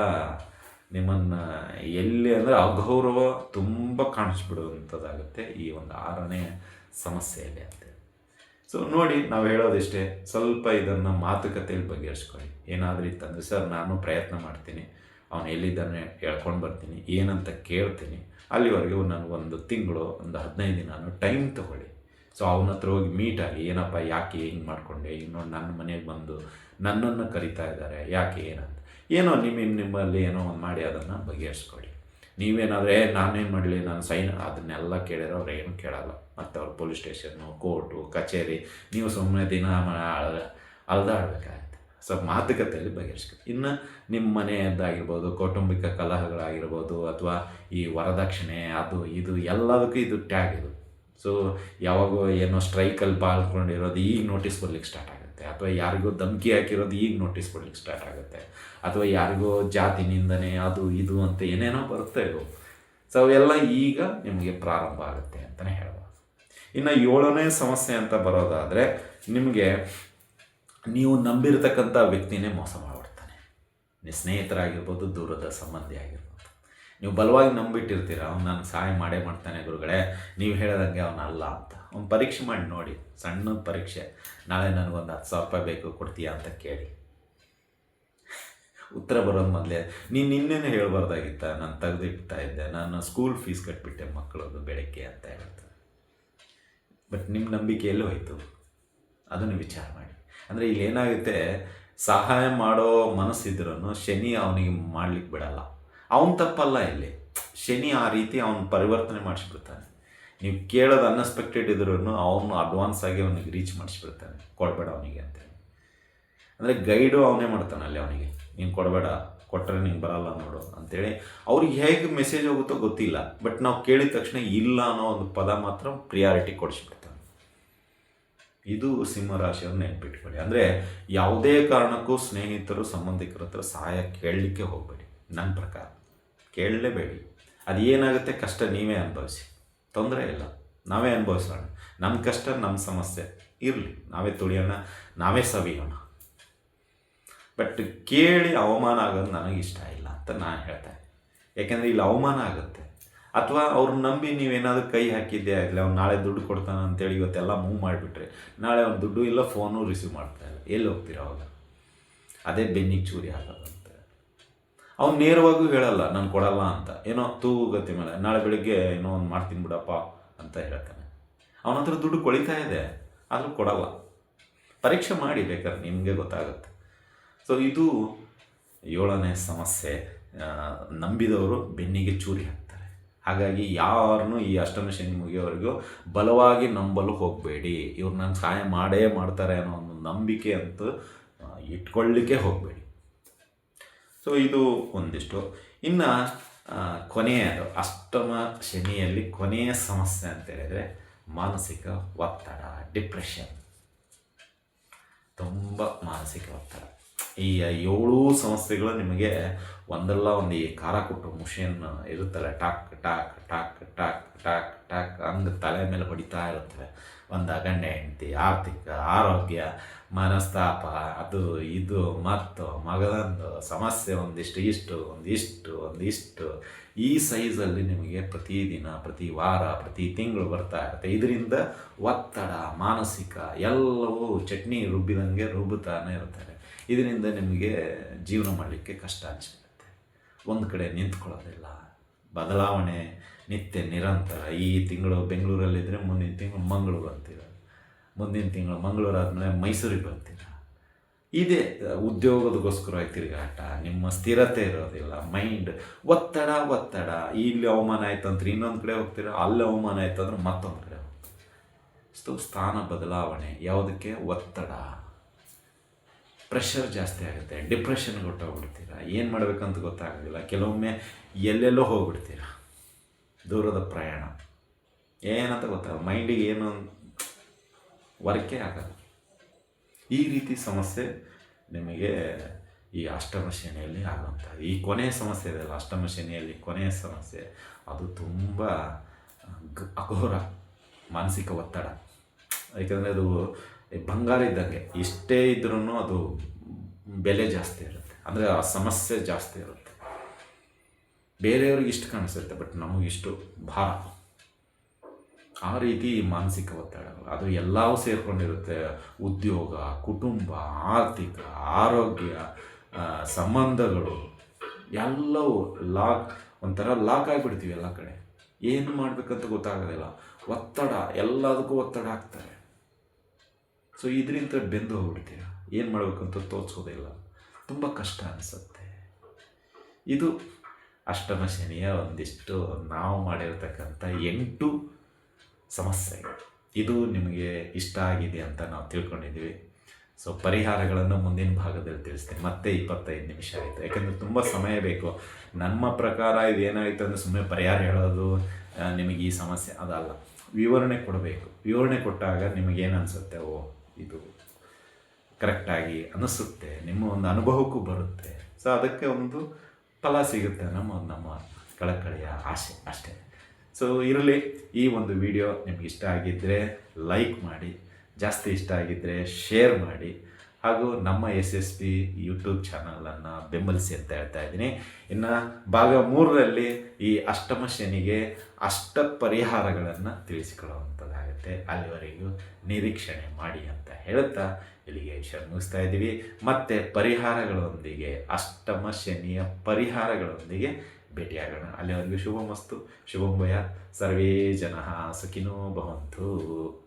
ನಿಮ್ಮನ್ನು ಎಲ್ಲಿ ಅಂದರೆ ಅಗೌರವ ತುಂಬ ಕಾಣಿಸ್ಬಿಡುವಂಥದ್ದಾಗುತ್ತೆ ಈ ಒಂದು ಆರನೇ ಸಮಸ್ಯೆಯಲ್ಲಿ ಅಂತ ಸೊ ನೋಡಿ, ನಾವು ಹೇಳೋದಿಷ್ಟೇ, ಸ್ವಲ್ಪ ಇದನ್ನು ಮಾತುಕತೆಯಲ್ಲಿ ಬಗೆಹರಿಸ್ಕೊಳ್ಳಿ. ಏನಾದರೂ ಇತ್ತಂದರೆ, ಸರ್, ನಾನು ಪ್ರಯತ್ನ ಮಾಡ್ತೀನಿ. ಅವನು ಎಲ್ಲಿದ್ದಾನೆ ಹೇಳ್ಕೊಂಡು ಬರ್ತೀನಿ. ಏನಂತ ಕೇಳ್ತೀನಿ. ಅಲ್ಲಿವರೆಗೂ ಒಂದು ತಿಂಗಳು, ಒಂದು ಹದಿನೈದು ದಿನ ಟೈಮ್ ತೊಗೊಳ್ಳಿ. ಸೊ ಅವನ ಹತ್ರ ಹೋಗಿ ಆಗಿ, ಏನಪ್ಪ, ಯಾಕೆ ಹಿಂಗೆ ಮಾಡಿಕೊಂಡೆ? ನೋಡಿ ನನ್ನ ಮನೆಗೆ ಬಂದು ನನ್ನನ್ನು ಕರಿತಾ ಇದ್ದಾರೆ ಯಾಕೆ ಏನಂತ? ಏನೋ ನಿಮ್ಮ ನಿಮ್ಮಲ್ಲಿ ಏನೋ ಒಂದು ಮಾಡಿ ಅದನ್ನು ಬಗೆಹರಿಸ್ಕೊಳ್ಳಿ. ನೀವೇನಾದರೆ ನಾನೇನು ಮಾಡಲಿ, ನಾನು ಸೈನ್ ಅದನ್ನೆಲ್ಲ ಕೇಳಿದ್ರೆ ಅವ್ರು ಏನು ಕೇಳಲ್ಲ. ಮತ್ತು ಅವ್ರು ಪೊಲೀಸ್ ಸ್ಟೇಷನ್ನು, ಕೋರ್ಟು, ಕಚೇರಿ, ನೀವು ಸುಮ್ಮನೆ ದಿನ ಅಲ್ದಾಡ್ಬೇಕಾಗುತ್ತೆ ಸೊ, ಮಾತುಕತೆಯಲ್ಲಿ ಬಗೆಹರಿಸ್ಕೊಳ್ಳಿ. ಇನ್ನು ನಿಮ್ಮ ಮನೆಯದ್ದಾಗಿರ್ಬೋದು, ಕೌಟುಂಬಿಕ ಕಲಹಗಳಾಗಿರ್ಬೋದು, ಅಥವಾ ಈ ವರದಕ್ಷಿಣೆ, ಅದು ಇದು ಎಲ್ಲದಕ್ಕೂ ಇದು ಟ್ಯಾಗ್ ಇದು. ಸೊ, ಯಾವಾಗೋ ಏನೋ ಸ್ಟ್ರೈಕಲ್ಲಿ ಪಾಲ್ಕೊಂಡಿರೋದು ಈಗ ನೋಟಿಸ್ ಬರ್ಲಿಕ್ಕೆ ಸ್ಟಾರ್ಟ್ ಆಗುತ್ತೆ ಅಥವಾ ಯಾರಿಗೋ ಧಮಕಿ ಹಾಕಿರೋದು ಈಗ ನೋಟಿಸ್ ಕೊಡ್ಲಿಕ್ಕೆ ಸ್ಟಾರ್ಟ್ ಆಗುತ್ತೆ. ಅಥವಾ ಯಾರಿಗೋ ಜಾತಿ ನಿಂದನೆ, ಅದು ಇದು ಅಂತ ಏನೇನೋ ಬರುತ್ತೆ ಇವು ಸೊ ಅವೆಲ್ಲ ಈಗ ನಿಮಗೆ ಪ್ರಾರಂಭ ಆಗುತ್ತೆ ಅಂತಲೇ ಹೇಳ್ಬೋದು. ಇನ್ನು ಏಳನೇ ಸಮಸ್ಯೆ ಅಂತ ಬರೋದಾದರೆ, ನಿಮಗೆ ನೀವು ನಂಬಿರ್ತಕ್ಕಂಥ ವ್ಯಕ್ತಿನೇ ಮೋಸ ಮಾಡಿಬಿಡ್ತಾನೆ. ನೀವು ಸ್ನೇಹಿತರಾಗಿರ್ಬೋದು, ದೂರದ ಸಂಬಂಧಿ ಆಗಿರ್ಬೋದು. ನೀವು ಬಲವಾಗಿ ನಂಬಿಟ್ಟಿರ್ತೀರ, ಅವ್ನು ನಾನು ಸಹಾಯ ಮಾಡೇ ಮಾಡ್ತಾನೆ ಗುರುಗಳೇ, ನೀವು ಹೇಳ್ದಂಗೆ ಅವನಲ್ಲ ಅಂತ. ಅವ್ನು ಪರೀಕ್ಷೆ ಮಾಡಿ ನೋಡಿ, ಸಣ್ಣ ಪರೀಕ್ಷೆ. ನಾಳೆ ನನಗೊಂದು ಹತ್ತು ಸಾವಿರ ರೂಪಾಯಿ ಬೇಕು, ಕೊಡ್ತೀಯಾ ಅಂತ ಕೇಳಿ. ಉತ್ತರ ಬರೋದು ಮೊದಲೇ, ನೀನು ನಿನ್ನೇನು ಹೇಳ್ಬಾರ್ದಾಗಿತ್ತ, ನಾನು ತೆಗೆದಿಡ್ತಾ ಇದ್ದೆ. ನಾನು ಸ್ಕೂಲ್ ಫೀಸ್ ಕಟ್ಬಿಟ್ಟೆ ಮಕ್ಕಳದು ಬೆಳಗ್ಗೆ ಅಂತ ಹೇಳ್ತಾರೆ ಬಟ್ ನಿಮ್ಮ ನಂಬಿಕೆ ಎಲ್ಲಿ ಹೋಯಿತು? ಅದನ್ನು ವಿಚಾರ ಮಾಡಿ. ಅಂದರೆ ಇಲ್ಲಿ ಏನಾಗುತ್ತೆ, ಸಹಾಯ ಮಾಡೋ ಮನಸ್ಸಿದ್ರೂ ಶನಿ ಅವನಿಗೆ ಮಾಡ್ಲಿಕ್ಕೆ ಬಿಡಲ್ಲ. ಅವನು ತಪ್ಪಲ್ಲ ಇಲ್ಲಿ. ಶನಿ ಆ ರೀತಿ ಅವನು ಪರಿವರ್ತನೆ ಮಾಡಿಸ್ಬಿಡ್ತಾನೆ. ನೀವು ಕೇಳೋದು ಅನ್ಎಕ್ಸ್ಪೆಕ್ಟೆಡ್ ಇದ್ರೂ ಅವನು ಅಡ್ವಾನ್ಸ್ ಆಗಿ ಅವನಿಗೆ ರೀಚ್ ಮಾಡಿಸ್ಬಿಡ್ತಾನೆ. ಕೊಡಬೇಡ ಅವನಿಗೆ ಅಂತೇಳಿ. ಅಂದರೆ ಗೈಡು ಅವನೇ ಮಾಡ್ತಾನೆ ಅಲ್ಲಿ ಅವನಿಗೆ. ನೀನು ಕೊಡಬೇಡ ಕೊಟ್ಟರೆ ನಿಂಗೆ ಬರಲ್ಲ ನೋಡು ಅಂತೇಳಿ. ಅವ್ರಿಗೆ ಹೇಗೆ ಮೆಸೇಜ್ ಹೋಗುತ್ತೋ ಗೊತ್ತಿಲ್ಲ. ಬಟ್ ನಾವು ಕೇಳಿದ ತಕ್ಷಣ ಇಲ್ಲ ಅನ್ನೋ ಒಂದು ಪದ ಮಾತ್ರ ಪ್ರಿಯಾರಿಟಿ ಕೊಡಿಸ್ಬಿಡ್ತಾನೆ. ಇದು ಸಿಂಹರಾಶಿಯವ್ರು ನೆನ್ಪಿಟ್ಕೊಳ್ಳಿ. ಅಂದರೆ ಯಾವುದೇ ಕಾರಣಕ್ಕೂ ಸ್ನೇಹಿತರು, ಸಂಬಂಧಿಕರ ಹತ್ರ ಸಹಾಯ ಕೇಳಲಿಕ್ಕೆ ಹೋಗಬೇಡಿ. ನನ್ನ ಪ್ರಕಾರ. ಕೇಳಲೇಬೇಡಿ. ಅದು ಏನಾಗುತ್ತೆ ಕಷ್ಟ ನೀವೇ ಅನುಭವಿಸಿ. ತೊಂದರೆ ಇಲ್ಲ. ನಾವೇ ಅನುಭವಿಸೋಣ. ನಮ್ಮ ಕಷ್ಟ ನಮ್ಮ ಸಮಸ್ಯೆ ಇರಲಿ. ನಾವೇ ತುಳಿಯೋಣ, ನಾವೇ ಸವಿಯೋಣ. ಬಟ್ ಕೇಳಿ ಅವಮಾನ ಆಗೋದು ನನಗೆ ಇಷ್ಟ ಇಲ್ಲ ಅಂತ ನಾನು ಹೇಳ್ತೇನೆ. ಯಾಕೆಂದರೆ ಇಲ್ಲಿ ಅವಮಾನ ಆಗುತ್ತೆ. ಅಥವಾ ಅವ್ರನ್ನ ನಂಬಿ ನೀವೇನಾದರೂ ಕೈ ಹಾಕಿದ್ದೆ ಆಗಲಿ ಅವ್ನು ನಾಳೆ ದುಡ್ಡು ಕೊಡ್ತಾನೆ ಅಂತೇಳಿ ಇವತ್ತೆಲ್ಲ ಮೂವ್ ಮಾಡಿಬಿಟ್ರೆ ನಾಳೆ ಅವ್ನು ದುಡ್ಡು ಇಲ್ಲ, ಫೋನು ರಿಸೀವ್ ಮಾಡ್ತಾ ಇಲ್ಲ. ಎಲ್ಲಿ ಹೋಗ್ತೀರ ಅವಾಗ? ಅದೇ ಬೆನ್ನಿಗೆ ಚೂರಿ ಆಗೋದಂತೆ ಅವ್ನು ನೇರವಾಗೂ ಹೇಳಲ್ಲ, ನಾನು ಕೊಡಲ್ಲ ಅಂತ. ಏನೋ ತೂಗತಿ ಮೇಲೆ, ನಾಳೆ ಬೆಳಿಗ್ಗೆ ಏನೋ ಒಂದು ಮಾಡ್ತೀನಿ ಬಿಡಪ್ಪ ಅಂತ ಹೇಳ್ತಾನೆ. ಅವನ ಹತ್ರ ದುಡ್ಡು ಕೊಳಿತಾ ಇದೆ, ಆದರೂ ಕೊಡಲ್ಲ. ಪರೀಕ್ಷೆ ಮಾಡಿ ಬೇಕಾದ್ರೆ ನಿಮಗೆ ಗೊತ್ತಾಗುತ್ತೆ. ಸೊ ಇದು ಏಳನೇ ಸಮಸ್ಯೆ. ನಂಬಿದವರು ಬೆನ್ನಿಗೆ ಚೂರಿ ಹಾಕ್ತಾರೆ. ಹಾಗಾಗಿ ಯಾರನ್ನೂ ಈ ಅಷ್ಟಮ ಶನಿ ಮುಗಿಯೋವರೆಗೂ ಬಲವಾಗಿ ನಂಬಲು ಹೋಗಬೇಡಿ. ಇವ್ರು ನಾನು ಸಹಾಯ ಮಾಡೇ ಮಾಡ್ತಾರೆ ಅನ್ನೋ ಒಂದು ನಂಬಿಕೆ ಅಂತೂ ಇಟ್ಕೊಳ್ಳಿಕ್ಕೆ ಹೋಗಬೇಡಿ. ಸೊ ಇದು ಒಂದಿಷ್ಟು. ಇನ್ನು ಕೊನೆಯದು ಅಷ್ಟಮ ಶನಿಯಲ್ಲಿ ಕೊನೆಯ ಸಮಸ್ಯೆ ಅಂತ ಹೇಳಿದರೆ, ಮಾನಸಿಕ ಒತ್ತಡ ಡಿಪ್ರೆಷನ್ ತುಂಬ ಮಾನಸಿಕ ಒತ್ತಡ. ಈ ಏಳು ಸಮಸ್ಯೆಗಳು ನಿಮಗೆ ಒಂದಲ್ಲ ಒಂದು ಈ ಖಾರ ಕೊಟ್ಟು ಮುಷಿನ್ ಇರುತ್ತಲ್ಲ, ಟಾಕ್ ಟಾಕ್ ಟಾಕ್ ಟಾಕ್ ಟಾಕ್ ಟಾಕ್ ಹಂಗೆ ತಲೆ ಮೇಲೆ ಹೊಡಿತಾ ಇರುತ್ತವೆ. ಒಂದು ಗಂಡ ಹೆಂಡತಿ, ಆರ್ಥಿಕ, ಆರೋಗ್ಯ, ಮನಸ್ತಾಪ, ಅದು, ಇದು, ಮತ್ತು ಮಗದಂದು ಸಮಸ್ಯೆ ಒಂದಿಷ್ಟು, ಇಷ್ಟು, ಒಂದಿಷ್ಟು ಒಂದಿಷ್ಟು ಈ ಸೈಜಲ್ಲಿ ನಿಮಗೆ ಪ್ರತಿದಿನ, ಪ್ರತಿ ವಾರ, ಪ್ರತಿ ತಿಂಗಳು ಬರ್ತಾ ಇರುತ್ತೆ. ಇದರಿಂದ ಒತ್ತಡ, ಮಾನಸಿಕ ಎಲ್ಲವೂ ಚಟ್ನಿ ರುಬ್ಬಿದಂಗೆ ರುಬ್ಬುತ್ತಾನೆ ಇರ್ತಾರೆ ಇದರಿಂದ ನಿಮಗೆ ಜೀವನ ಮಾಡಲಿಕ್ಕೆ ಕಷ್ಟ ಅನಿಸ್ಬಿಡುತ್ತೆ. ಒಂದು ಕಡೆ ನಿಂತ್ಕೊಳ್ಳೋದಿಲ್ಲ ಬದಲಾವಣೆ, ನಿತ್ಯ ನಿರಂತರ. ಈ ತಿಂಗಳು ಬೆಂಗಳೂರಲ್ಲಿದ್ದರೆ ಮುಂದಿನ ತಿಂಗಳು ಮಂಗಳೂರು ಅಂತೀರ. ಮುಂದಿನ ತಿಂಗಳು ಮಂಗಳೂರು ಆದಮೇಲೆ ಮೈಸೂರಿಗೆ ಬರ್ತೀರ ಇದೇ ಉದ್ಯೋಗದಗೋಸ್ಕರ ತಿರುಗಾಟ, ನಿಮ್ಮ ಸ್ಥಿರತೆ ಇರೋದಿಲ್ಲ, ಮೈಂಡ್ ಒತ್ತಡ ಒತ್ತಡ. ಇಲ್ಲಿ ಅವಮಾನ ಆಯ್ತು ಅಂದ್ರೆ ಇನ್ನೊಂದು ಕಡೆ ಹೋಗ್ತೀರ, ಅಲ್ಲಿ ಅವಮಾನ ಆಯ್ತಂದ್ರೆ ಮತ್ತೊಂದು ಕಡೆ ಹೋಗ್ತೀರ. ಸ್ಥಾನ ಬದಲಾವಣೆ, ಯಾವುದಕ್ಕೆ? ಒತ್ತಡ. ಪ್ರೆಷರ್ ಜಾಸ್ತಿ ಆಗುತ್ತೆ. ಡಿಪ್ರೆಷನ್ಗೆ ಹೊಟ್ಟೋಗ್ಬಿಡ್ತೀರ ಏನು ಮಾಡಬೇಕಂತ ಗೊತ್ತಾಗೋದಿಲ್ಲ. ಕೆಲವೊಮ್ಮೆ ಎಲ್ಲೆಲ್ಲೋ ಹೋಗ್ಬಿಡ್ತೀರ? ದೂರದ ಪ್ರಯಾಣ. ಏನಂತ ಗೊತ್ತಾಗ ಮೈಂಡಿಗೆ ಏನು ವರ್ಕೇ ಆಗಲ್ಲ. ಈ ರೀತಿ ಸಮಸ್ಯೆ ನಿಮಗೆ ಈ ಅಷ್ಟಮ ಶನಿಯಲ್ಲಿ ಆಗುವಂಥದ್ದು. ಈ ಕೊನೆಯ ಸಮಸ್ಯೆ ಇದೆಯಲ್ಲ, ಅಷ್ಟಮ ಶನಿಯಲ್ಲಿ ಕೊನೆಯ ಸಮಸ್ಯೆ. ಅದು ತುಂಬ ಅಘೋರ ಮಾನಸಿಕ ಒತ್ತಡ. ಯಾಕಂದರೆ ಅದು ಬಂಗಾರ ಇದ್ದಂಗೆ. ಎಷ್ಟೇ ಇದ್ರೂ ಅದು ಬೆಲೆ ಜಾಸ್ತಿ ಇರುತ್ತೆ. ಅಂದರೆ ಆ ಸಮಸ್ಯೆ ಜಾಸ್ತಿ ಇರುತ್ತೆ. ಬೇರೆಯವ್ರಿಗೆ ಇಷ್ಟು ಕಾಣಿಸುತ್ತೆ, ಬಟ್ ನಮಗೆ ಇಷ್ಟು ಭಾರ. ಆ ರೀತಿ ಮಾನಸಿಕ ಒತ್ತಡಗಳು, ಅದು ಎಲ್ಲವೂ ಸೇರಿಕೊಂಡಿರುತ್ತೆ. ಉದ್ಯೋಗ, ಕುಟುಂಬ, ಆರ್ಥಿಕ, ಆರೋಗ್ಯ ಸಂಬಂಧಗಳು, ಎಲ್ಲವೂ ಲಾಕ್, ಒಂಥರ ಲಾಕ್ ಆಗಿಬಿಡ್ತೀವಿ ಎಲ್ಲ ಕಡೆ. ಏನು ಮಾಡಬೇಕಂತ ಗೊತ್ತಾಗೋದಿಲ್ಲ. ಒತ್ತಡ, ಎಲ್ಲದಕ್ಕೂ ಒತ್ತಡ ಆಗ್ತಾರೆ ಸೊ ಇದರಿಂದ ಬೆಂದು ಹೋಗ್ಬಿಡ್ತೀರ? ಏನು ಮಾಡಬೇಕಂತ ತೋರಿಸೋದಿಲ್ಲ ತುಂಬ ಕಷ್ಟ ಅನಿಸುತ್ತೆ. ಇದು ಅಷ್ಟಮ ಶನಿಯ ಒಂದಿಷ್ಟು ನಾವು ಮಾಡಿರ್ತಕ್ಕಂಥ ಎಂಟು ಸಮಸ್ಯೆಗಳು. ಇದು ನಿಮಗೆ ಇಷ್ಟ ಆಗಿದೆ ಅಂತ ನಾವು ತಿಳ್ಕೊಂಡಿದ್ದೀವಿ. ಸೊ ಪರಿಹಾರಗಳನ್ನು ಮುಂದಿನ ಭಾಗದಲ್ಲಿ ತಿಳಿಸ್ತೀನಿ. ಮತ್ತೆ ಇಪ್ಪತ್ತೈದು ನಿಮಿಷ ಆಯಿತು. ಯಾಕಂದರೆ ತುಂಬ ಸಮಯ ಬೇಕು. ನಮ್ಮ ಪ್ರಕಾರ ಇದು ಏನಾಯಿತು ಅಂದರೆ ಸುಮ್ಮನೆ ಪರಿಹಾರ ಹೇಳೋದು ನಿಮಗೆ ಈ ಸಮಸ್ಯೆ ಅದಲ್ಲ. ವಿವರಣೆ ಕೊಡಬೇಕು. ವಿವರಣೆ ಕೊಟ್ಟಾಗ ನಿಮಗೇನು ಅನಿಸುತ್ತೆ? ಓ ಇದು ಕರೆಕ್ಟಾಗಿ ಅನಿಸುತ್ತೆ, ನಿಮ್ಮ ಒಂದು ಅನುಭವಕ್ಕೂ ಬರುತ್ತೆ. ಸೊ ಅದಕ್ಕೆ ಒಂದು ಫಲ ಸಿಗುತ್ತೆ ನಮ್ಮ ನಮ್ಮ ಕಳಕಳಿಯ ಆಸೆ ಅಷ್ಟೇ. ಸೊ ಇರಲಿ, ಈ ಒಂದು ವಿಡಿಯೋ ನಿಮ್ಗೆ ಇಷ್ಟ ಆಗಿದ್ದರೆ ಲೈಕ್ ಮಾಡಿ, ಜಾಸ್ತಿ ಇಷ್ಟ ಆಗಿದ್ದರೆ ಶೇರ್ ಮಾಡಿ, ಹಾಗೂ ನಮ್ಮ ಎಸ್ ಎಸ್ ಪಿ ಯೂಟ್ಯೂಬ್ ಚಾನಲನ್ನು ಬೆಂಬಲಿಸಿ ಅಂತ ಹೇಳ್ತಾ ಇದ್ದೀನಿ. ಇನ್ನು ಭಾಗ ಮೂರರಲ್ಲಿ ಈ ಅಷ್ಟಮ ಶನಿಗೆ ಅಷ್ಟ ಪರಿಹಾರಗಳನ್ನು ತಿಳಿಸಿಕೊಳ್ಳುವಂಥದ್ದಾಗುತ್ತೆ ಅಲ್ಲಿವರೆಗೂ ನಿರೀಕ್ಷಣೆ ಮಾಡಿ ಅಂತ ಹೇಳುತ್ತಾ ಇಲ್ಲಿಗೆ ಮುಗಿಸ್ತಾ ಇದ್ದೀವಿ. ಮತ್ತೆ ಪರಿಹಾರಗಳೊಂದಿಗೆ, ಅಷ್ಟಮ ಶನಿಯ ಪರಿಹಾರಗಳೊಂದಿಗೆ ಭೇಟಿಯಾಗೋಣ. ಅಲ್ಲಿವರೆಗೂ ಶುಭಮಸ್ತು. ಶುಭಂ ಭಯ ಸರ್ವೇ ಜನ ಸುಖಿನೋ ಭವಂತು.